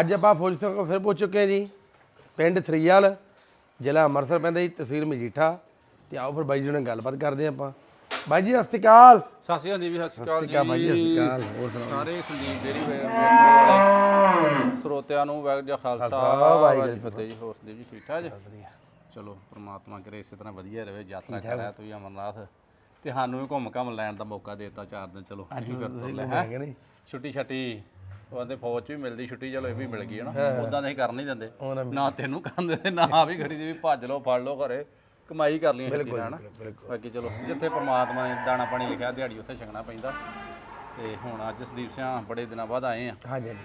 ਅੱਜ ਆਪਾਂ ਫੌਜ ਤੋਂ ਫਿਰ ਪਹੁੰਚ ਚੁੱਕੇ ਜੀ। ਪਿੰਡ ਥਰੀਵਾਲ ਜ਼ਿਲ੍ਹਾ ਅੰਮ੍ਰਿਤਸਰ ਪੈਂਦਾ ਜੀ ਤਹਿਸੀਲ ਮਜੀਠਾ। ਤੇ ਆਓ ਫਿਰ ਬਾਈ ਜੀ ਨਾਲ ਗੱਲਬਾਤ ਕਰਦੇ ਆਪਾਂ। ਬਾਈ ਜੀ ਸਤਿ ਸ਼੍ਰੀ ਅਕਾਲ। ਸਤਿ ਸ਼੍ਰੀ ਅਕਾਲ ਜੀ ਸਤਿ ਸ਼੍ਰੀ ਅਕਾਲ ਅਕਾਲ ਬਾਈ ਜੀ, ਸਤਿ ਸ਼੍ਰੀ ਅਕਾਲ। ਹੋਰ ਸੁਣਾਓ? ਸਾਰੇ ਸੰਦੀਪ ਡੇਰੀ ਵਾਲੇ ਸਰੋਤਿਆਂ ਨੂੰ ਵਾਹਿਗੁਰੂ ਜੀ ਖਾਲਸਾ ਵਾਹਿਗੁਰੂ ਜੀ ਜੀ ਫਤਿਹ। ਜੀ ਹੋਰ ਸੰਦੀਪ ਜੀ ਠੀਕ ਠਾਕ ਜੀ? ਚਲੋ ਪ੍ਰਮਾਤਮਾ ਕਰੇ ਇਸੇ ਤਰ੍ਹਾਂ ਵਧੀਆ ਰਹੇ ਯਾਤਰਾ ਕਰਿਆ ਤੁਸੀਂ ਅਮਰਨਾਥ। ਤੇ ਸਾਨੂੰ ਵੀ ਘੁੰਮ ਘੰਮ ਲੈਣ ਦਾ ਮੌਕਾ ਦਿੱਤਾ ਚਾਰ ਦਿਨ ਚਲੋ ਫਿਰ ਤੁਰ ਲੈ ਨਹੀਂ? ਛੁੱਟੀ ਛੱਟੀ ਉਹਦੇ ਫੌਜ ਚ ਵੀ ਮਿਲਦੀ ਛੁੱਟੀ ਚਲੋ ਇਹ ਵੀ ਮਿਲ ਗਈ ਹੈ ਨਾ ਉਦਾਂ ਦੇ ਕਰ ਨਹੀਂ ਦਿੰਦੇ ਨਾ ਤੈਨੂੰ ਕੰਦੇ ਤੇ ਨਾ ਆ ਵੀ ਘੜੀ ਦੀ ਵੀ ਭੱਜ ਲਓ ਫੜ ਲਓ ਘਰੇ ਕਮਾਈ ਕਰ ਲਈਆਂ ਛੁੱਟੀ ਨਾਲ ਨਾ ਬਿਲਕੁਲ ਬਾਕੀ ਚਲੋ ਜਿੱਥੇ ਪ੍ਰਮਾਤਮਾ ਨੇ ਦਾਣਾ ਪਾਣੀ ਲਿਖਿਆ ਦਿਹਾੜੀ ਉੱਥੇ ਛਕਣਾ ਪੈਂਦਾ ਤੇ ਹੁਣ ਅੱਜ ਸੰਦੀਪ ਸਿੰਘ ਬੜੇ ਦਿਨਾਂ ਬਾਅਦ ਆਏ ਆ ਹਾਂਜੀ ਹਾਂਜੀ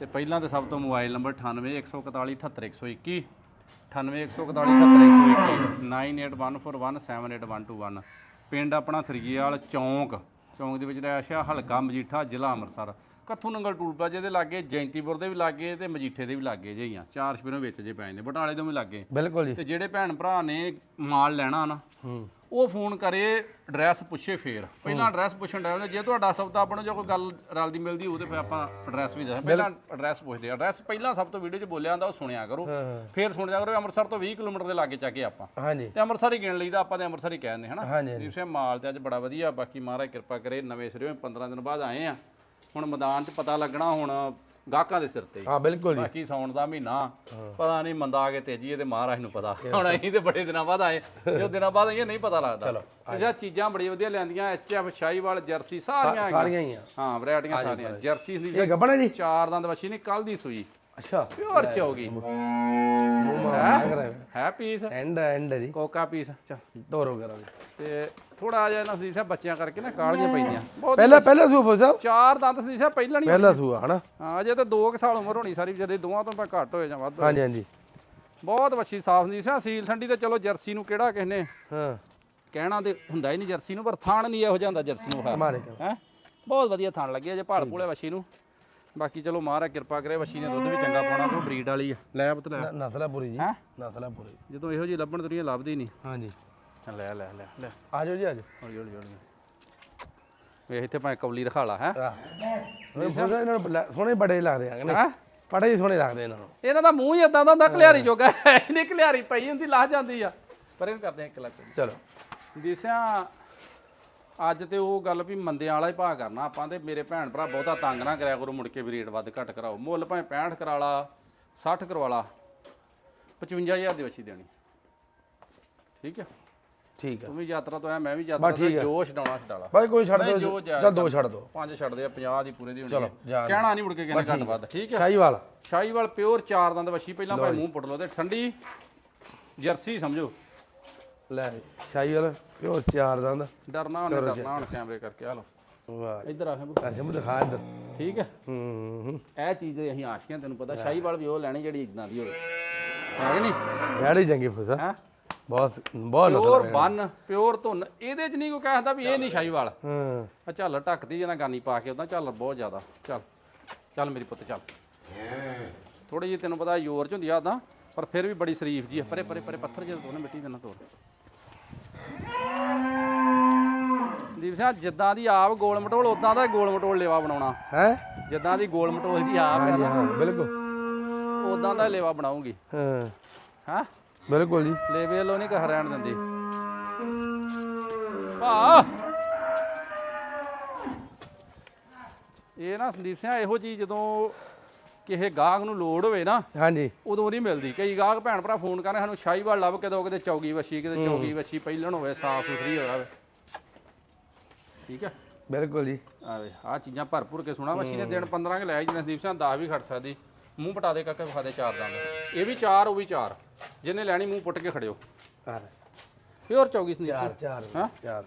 ਤੇ ਪਹਿਲਾਂ ਤੇ ਸਭ ਤੋਂ ਮੋਬਾਈਲ ਨੰਬਰ 9814478121 9814478121 9814178121 ਪਿੰਡ ਆਪਣਾ ਥਰੀਏਵਾਲ ਚੌਂਕ ਚੌਂਕ ਦੇ ਵਿੱਚ ਰਹਿਸ਼ਾ ਹਲਕਾ ਮਜੀਠਾ ਜ਼ਿਲ੍ਹਾ ਅੰਮ੍ਰਿਤਸਰ ਕੱਥੂ ਨੰਗਲ ਟੂਲ ਪਲਾਜ਼ੇ ਦੇ ਲਾਗੇ ਜੈਂਤੀਪੁਰ ਦੇ ਵੀ ਲਾਗੇ ਤੇ ਮਜੀਠੇ ਦੇ ਵੀ ਲਾਗੇ ਜੇ ਹੀ ਆ ਚਾਰ ਸ਼ਪਿਰੋਂ ਵਿੱਚ ਜੇ ਪੈ ਜਾਂਦੇ ਬਟਾਲੇ ਤੋਂ ਵੀ ਲਾਗੇ। ਬਿਲਕੁਲ ਜੀ। ਤੇ ਜਿਹੜੇ ਭੈਣ ਭਰਾ ਨੇ ਮਾਲ ਲੈਣਾ ਨਾ ਹੂੰ। ਉਹ ਫੋਨ ਕਰੇ ਐਡਰੈਸ ਪੁੱਛੇ ਫੇਰ। ਪਹਿਲਾਂ ਐਡਰੈਸ ਪੁੱਛਣ ਦਾ ਜੇ ਤੁਹਾਡਾ ਸਬਦਾ ਆਪਣਾ ਜੋ ਕੋਈ ਗੱਲ ਰਲਦੀ ਮਿਲਦੀ ਉਹ ਤੇ ਫਿਰ ਆਪਾਂ ਐਡਰੈਸ ਵੀ ਦੱਸ। ਪਹਿਲਾਂ ਐਡਰੈਸ ਪੁੱਛਦੇ ਐਡਰੈਸ ਪਹਿਲਾਂ ਸਭ ਤੋਂ ਵੀਡੀਓ 'ਚ ਬੋਲਿਆ ਹੁੰਦਾ ਉਹ ਸੁਣਿਆ ਕਰੋ। ਫੇਰ ਸੁਣ ਜਾ ਕਰੋ ਅੰਮ੍ਰਿਤਸਰ ਤੋਂ 20 ਕਿਲੋਮੀਟਰ ਦੇ ਲਾਗੇ ਚੱਕੇ ਆਪਾਂ। ਹਾਂਜੀ। ਤੇ ਅੰਮ੍ਰਿਤਸਰ ਹੀ ਗਿਣ ਲਈਦਾ ਆਪਾਂ ਤੇ ਅੰਮ੍ਰਿਤਸਰ ਹੀ ਕਹਿੰਦੇ ਹਨਾ? ਸਿੰਘ ਮਾਲ ਤੇ ਅੱਜ ਬੜਾ ਵਧੀਆ ਬਾਕੀ ਮਹਾਰਾਜ ਕਿਰਪਾ ਕਰੇ ਨਵੇਂ ਸਿਰੇ 15 ਦਿਨ ਬਾਅਦ ਆਏ ਆ। ਹੁਣ ਮੈਦਾਨ 'ਚ ਪਤਾ ਲੱਗਣਾ ਹੁਣ ਗਾਹਕਾਂ ਦੇ ਸਿਰ ਤੇ ਹੀ। ਹਾਂ ਬਿਲਕੁਲ ਜੀ। ਬਾਕੀ ਸੌਣ ਦਾ ਮਹੀਨਾ। ਪਤਾ ਨਹੀਂ ਮੰਦਾ ਆ ਕੇ ਤੇਜੀ ਤੇ ਮਹਾਰਾਜ ਨੂੰ ਪਤਾ। ਹੁਣ ਅਸੀਂ ਤੇ ਬੜੇ ਦਿਨਾਂ ਬਾਅਦ ਆਏ। ਜੋ ਦਿਨਾਂ ਬਾਅਦ ਆਈਆਂ ਨਹੀਂ ਪਤਾ ਲੱਗਦਾ। ਚਲੋ ਇਹ ਚੀਜ਼ਾਂ ਬੜੀਆਂ ਵਧੀਆ ਲਿਆਂਦੀਆਂ ਐਚਐਫ ਸ਼ਾਹੀਵਾਲ ਜਰਸੀ ਸਾਰੀਆਂ ਹੈਗੀਆਂ। ਸਾਰੀਆਂ ਹੀ ਆ। ਹਾਂ ਵੈਰਾਈਟੀਆਂ ਸਾਰੀਆਂ। ਜਰਸੀ ਦੀ ਇਹ ਗੱਬਣਾ ਜੀ? ਚਾਰ ਦੰਦ ਵਛੀ ਨਹੀਂ ਕੱਲ ਦੀ ਸੂਈ। ਅੱਛਾ। ਪਿਓਰ ਚੌਗੀ। ਮੂੰਹ ਮਾਰ ਹੈ ਪੀਸ ਐਂਡ ਐਂਡ ਜੀ। ਕੋਕਾ ਪੀਸ ਚੱਲ ਤੋਰੋ ਕਰਾਂਗੇ ਤੇ ਥੋੜਾ ਜਿਹਾ ਨਾ ਸਦੀਸਾ ਬੱਚਿਆਂ ਕਰਕੇ ਨਾ ਕਾਲੀਆਂ ਪੈਂਦੀਆਂ ਬਹੁਤ ਪਹਿਲਾ ਪਹਿਲਾ ਸੂ ਫੌਜ ਸਾਹਿਬ? ਚਾਰ ਦੰਦ ਸਦੀਸਾ ਪਹਿਲਾਂ ਨਹੀਂ ਪਹਿਲਾ ਸੂ ਹਨਾ? ਹਾਂ ਅਜੇ ਤਾਂ 2 ਸਾਲ ਉਮਰ ਹੋਣੀ ਸਾਰੀ ਜਦੇ ਦੋਵਾਂ ਤੋਂ ਭਾਵੇਂ ਘੱਟ ਹੋਏ ਜਾਂ ਵੱਧ ਹਾਂਜੀ ਹਾਂਜੀ। ਬਹੁਤ ਵੱਛੀ ਸਾਫ਼ ਨਹੀਂ ਸੀ ਸੀਲ ਠੰਡੀ ਤੇ ਚਲੋ ਜਰਸੀ ਨੂੰ ਕਿਹੜਾ ਕਿਸ ਨੇ ਹਾਂ। ਕਹਿਣਾ ਤੇ ਹੁੰਦਾ ਹੀ ਨਹੀਂ ਜਰਸੀ ਨੂੰ ਪਰ ਥਾਣ ਨਹੀਂ ਇਹੋ ਜਾਂਦਾ ਜਰਸੀ ਨੂੰ ਹੈ? ਬਹੁਤ ਵਧੀਆ ਥਾਣ ਲੱਗੇ ਜੇ ਭਾਲ ਪੂਲੇ ਵੱਛੀ ਨੂੰ। ਬਾਕੀ ਚਲੋ ਮਹਾਰਾਜ ਕਿਰਪਾ ਕਰੇ ਵੱਛੀ ਨੇ ਦੁੱਧ ਵੀ ਚੰਗਾ ਪਾਉਣਾ ਕੋਈ ਬਰੀਡ ਵਾਲੀ ਆ। ਲੈ ਪੁੱਤ ਲੈ। ਨਸਲਾ ਪੂਰੀ ਜੀ। ਹੈਂ? ਨਸਲਾ ਪੂਰੀ ਜਦੋਂ ਇਹੋ ਜਿਹੀ ਲੱਭਣ ਤੁਰੀਆਂ ਲੱਭਦੀ ਨਹੀਂ। ਹਾਂਜੀ। ਲੈ ਲੈ ਲੈ ਲੈ। ਆ ਜਾਓ ਜੀ ਆ ਜਾਓ। ਹੌਲੀ ਹੌਲੀ ਹੌਲੀ। ਵੇਖ ਇੱਥੇ ਭਾਵੇਂ ਕੌਲੀ ਰਖਾ ਲਾ ਹੈ। ਆਹ। ਫੌਜ ਸਾਹਿਬ ਇਹਨਾਂ ਨੂੰ ਲੈ- ਸੋਹਣੇ ਬੜੇ ਲੱਗਦੇ ਆ ਹੈਂ? ਬੜੇ ਹੀ ਸੋਹਣੇ ਲੱਗਦੇ ਇਹਨਾਂ ਨੂੰ। ਇਹਨਾਂ ਦਾ ਮੂੰਹ ਹੀ ਇਦਾਂ ਦਾ ਹੁੰਦਾ ਕਲਿਆਰੀ ਜੋਗਾ। ਇਹਨੇ ਕਲਿਆਰੀ ਪਈ ਹੁੰਦੀ ਲਾਹ ਜਾਂਦੀ ਆ। ਪਰ ਇਹਨੂੰ ਕਰਦੇ ਆ ਇੱਕ ਲੱਖ ਚਲੋ। ਦਿਸਿਆ ਅੱਜ ਤੇ ਉਹ ਗੱਲ ਵੀ ਮੰਦਿਆਂ ਵਾਲਾ ਹੀ ਭਾਅ ਕਰਨਾ ਆਪਾਂ ਤੇ ਮੇਰੇ ਭੈਣ ਭਰਾ ਬਹੁਤਾ ਤੰਗ ਨਾ ਕਰਿਆ ਕਰੋ ਮੁੜ ਕੇ ਵੀ ਰੇਟ ਵੱਧ ਘੱਟ ਕਰਾਓ। ਮੁੱਲ ਭਾਵੇਂ 65 ਕਰਾ ਲਾ 60 ਕਰਵਾ ਲਾ 55000 ਦੀ ਵੱਛੀ ਦੇਣੀ। ਠੀਕ ਹੈ ਠੀਕ ਆ। ਤੂੰ ਵੀ ਯਾਤਰਾ ਤੋਂ ਆਇਆ ਮੈਂ ਵੀ ਯਾਤਰਾ ਤੋਂ ਜੋਸ਼ ਡਾਉਣਾ ਛਡਾਲਾ ਬਾਈ ਕੋਈ ਛੱਡ ਜਾਇਜ਼ ਚੱਲ ਦੋ ਛੱਡ ਦਿਓ ਪੰਜ ਛੱਡਦੇ ਆ 50 ਦੀ ਪੂਰੇ ਦੀ ਹੈ। ਜਾ। ਕਹਿਣਾ ਨਹੀਂ ਮੁੜ ਕੇ ਕਹਿੰਦੇ ਘੱਟ ਵੱਧ ਠੀਕ ਹੈ ਸ਼ਾਹੀਵਾਲ। ਸ਼ਾਹੀਵਾਲ ਪਿਓਰ ਚਾਰ ਦੰਦ ਵੱਛੀ ਪਹਿਲਾਂ ਭਾਵੇਂ ਮੂੰਹ ਪੁੱਟ ਲਓ ਤੇ ਠੰਡੀ ਜਰਸੀ ਸਮਝੋ। ਲੈ ਸ਼ਾਹੀਵਾਲ ਪਿਓ ਚਾਰ ਦੰਦ। ਡਰਨਾ ਉਹਨੇ ਡਰਨਾ ਹੁਣ ਕੈਮਰੇ ਕਰਕੇ ਆ ਲਓ। ਵਾਹ। ਇੱਧਰ ਆ ਕੇ ਅੱਛਾ ਮੁੰਡੇ ਖਾ ਇੱਧਰ। ਠੀਕ ਹੈ? ਹੂੰ ਹੂੰ ਇਹ ਚੀਜ਼ ਦੇ ਅਸੀਂ ਆਸ਼ਕੀਆਂ ਤੈਨੂੰ ਪਤਾ ਸ਼ਾਹੀਵਾਲ ਵੀ ਉਹ ਲੈਣੀ ਜਿਹੜੀ ਇਦਾਂ ਦੀ ਹੋਵੇ। ਹੈ ਕਿ ਨਹੀਂ? ਬੜੀ ਚੰਗੀ ਫਸਾ ਹੈ? ਬਹੁਤ ਬਹੁਤ ਪਿਓਰ ਬੰਨ ਪਿਓਰ ਧੁੰਨ ਇਹਦੇ ਚ ਨਹੀਂ ਕੋਈ ਕਹਿਦਾ ਵੀ ਇਹ ਨਹੀਂ ਸ਼ਾਹੀਵਾਲ ਹਾਂ ਆ ਝੱਲ ਢੱਕਦੀ ਜਨਾ ਗਾਨੀ ਪਾ ਕੇ ਉਦਾਂ ਝੱਲ ਬਹੁਤ ਜ਼ਿਆਦਾ। ਚੱਲ ਚੱਲ ਮੇਰੀ ਪੁੱਤ ਚੱਲ। ਥੋੜੀ ਜਿਹੀ ਤੈਨੂੰ ਪਤਾ ਜ਼ੋਰ ਚ ਹੁੰਦੀ ਆ ਉਦਾਂ ਪਰ ਫਿਰ ਵੀ ਬੜੀ ਸ਼ਰੀਫ ਜੀ ਆ। ਪਰੇ ਪਰੇ ਪਰੇ ਪੱਥਰ ਜਿਹੇ ਦੋਨੇ ਮਿੱਟੀ ਦੇ ਨਾਲ ਤੋੜ। ਦੀਪ ਸਿੰਘ ਜਿੱਦਾਂ ਦੀ ਆਪ ਗੋਲ ਮਟੋਲ ਉਦਾਂ ਦਾ ਗੋਲ ਮਟੋਲ ਲੇਵਾ ਬਣਾਉਣਾ। ਹੈ? ਜਿੱਦਾਂ ਦੀ ਗੋਲ ਮਟੋਲ ਜੀ ਆਪ ਹਾਂਜੀ ਹਾਂ ਬਿਲਕੁਲ। ਉਦਾਂ ਦਾ ਲੇਵਾ ਬਣਾਉਂਗੀ। ਹਾਂ। ਹਾਂ? ਬਿਲਕੁਲ ਜੀ। ਲੇਵੇ ਲੋ ਨਹੀਂ ਕਹ ਰਹਿਣ ਦਿੰਦੀ। ਭਾ! ਇਹ ਨਾ ਸੰਦੀਪ ਸਿੰਘ ਇਹੋ ਜੀ ਜਦੋਂ ਕਿਸੇ ਗਾਹਕ ਨੂੰ ਲੋੜ ਹੋਵੇ ਨਾ ਹਾਂਜੀ। ਉਦੋਂ ਨਹੀਂ ਮਿਲਦੀ। ਕਈ ਗਾਹਕ ਭੈਣ ਭਰਾ ਫੋਨ ਕਰਨ ਸਾਨੂੰ ਸ਼ਾਹੀਵਾਲ ਲੱਭ ਕੇ ਦੋ ਕਿਤੇ ਚੌਗੀ ਵੱਛੀ ਕਿਤੇ ਚੌਗੀ ਵੱਛੀ ਪਹਿਲਣ ਹੋਵੇ ਸਾਫ਼ ਸੁਥਰੀ ਹੋਵੇ। ਠੀਕ ਹੈ? ਬਿਲਕੁਲ ਜੀ। ਆਵੇ ਆ ਚੀਜ਼ਾਂ ਭਰਪੂਰ ਕੇ ਸੁਣਾ ਵੱਛੀ ਨੇ ਦਿਨ 15 ਕੇ ਲੈ ਜੀ ਸੰਦੀਪ ਸਿੰਘ 10 ਵੀ ਖੜ ਸਕਦੀ। ਮੂੰਹ ਪਟਾ ਦੇ ਕਾਕਾ ਵਿਖਾ ਦੇ ਚਾਰ ਦੰਦ। ਇਹ ਵੀ ਚਾਰ ਉਹ ਵੀ ਚਾਰ। ਜਿਹਨੇ ਲੈਣੀ ਮੂੰਹ ਪੁੱਟ ਕੇ ਖੜਿਓ। ਚਾਰ ਪਿਓਰ ਚੌਗੀ ਸੰਦੀਪ ਚਾਰ ਸਿੰਘ। ਚਾਰ ਹਾਂ? ਚਾਰ।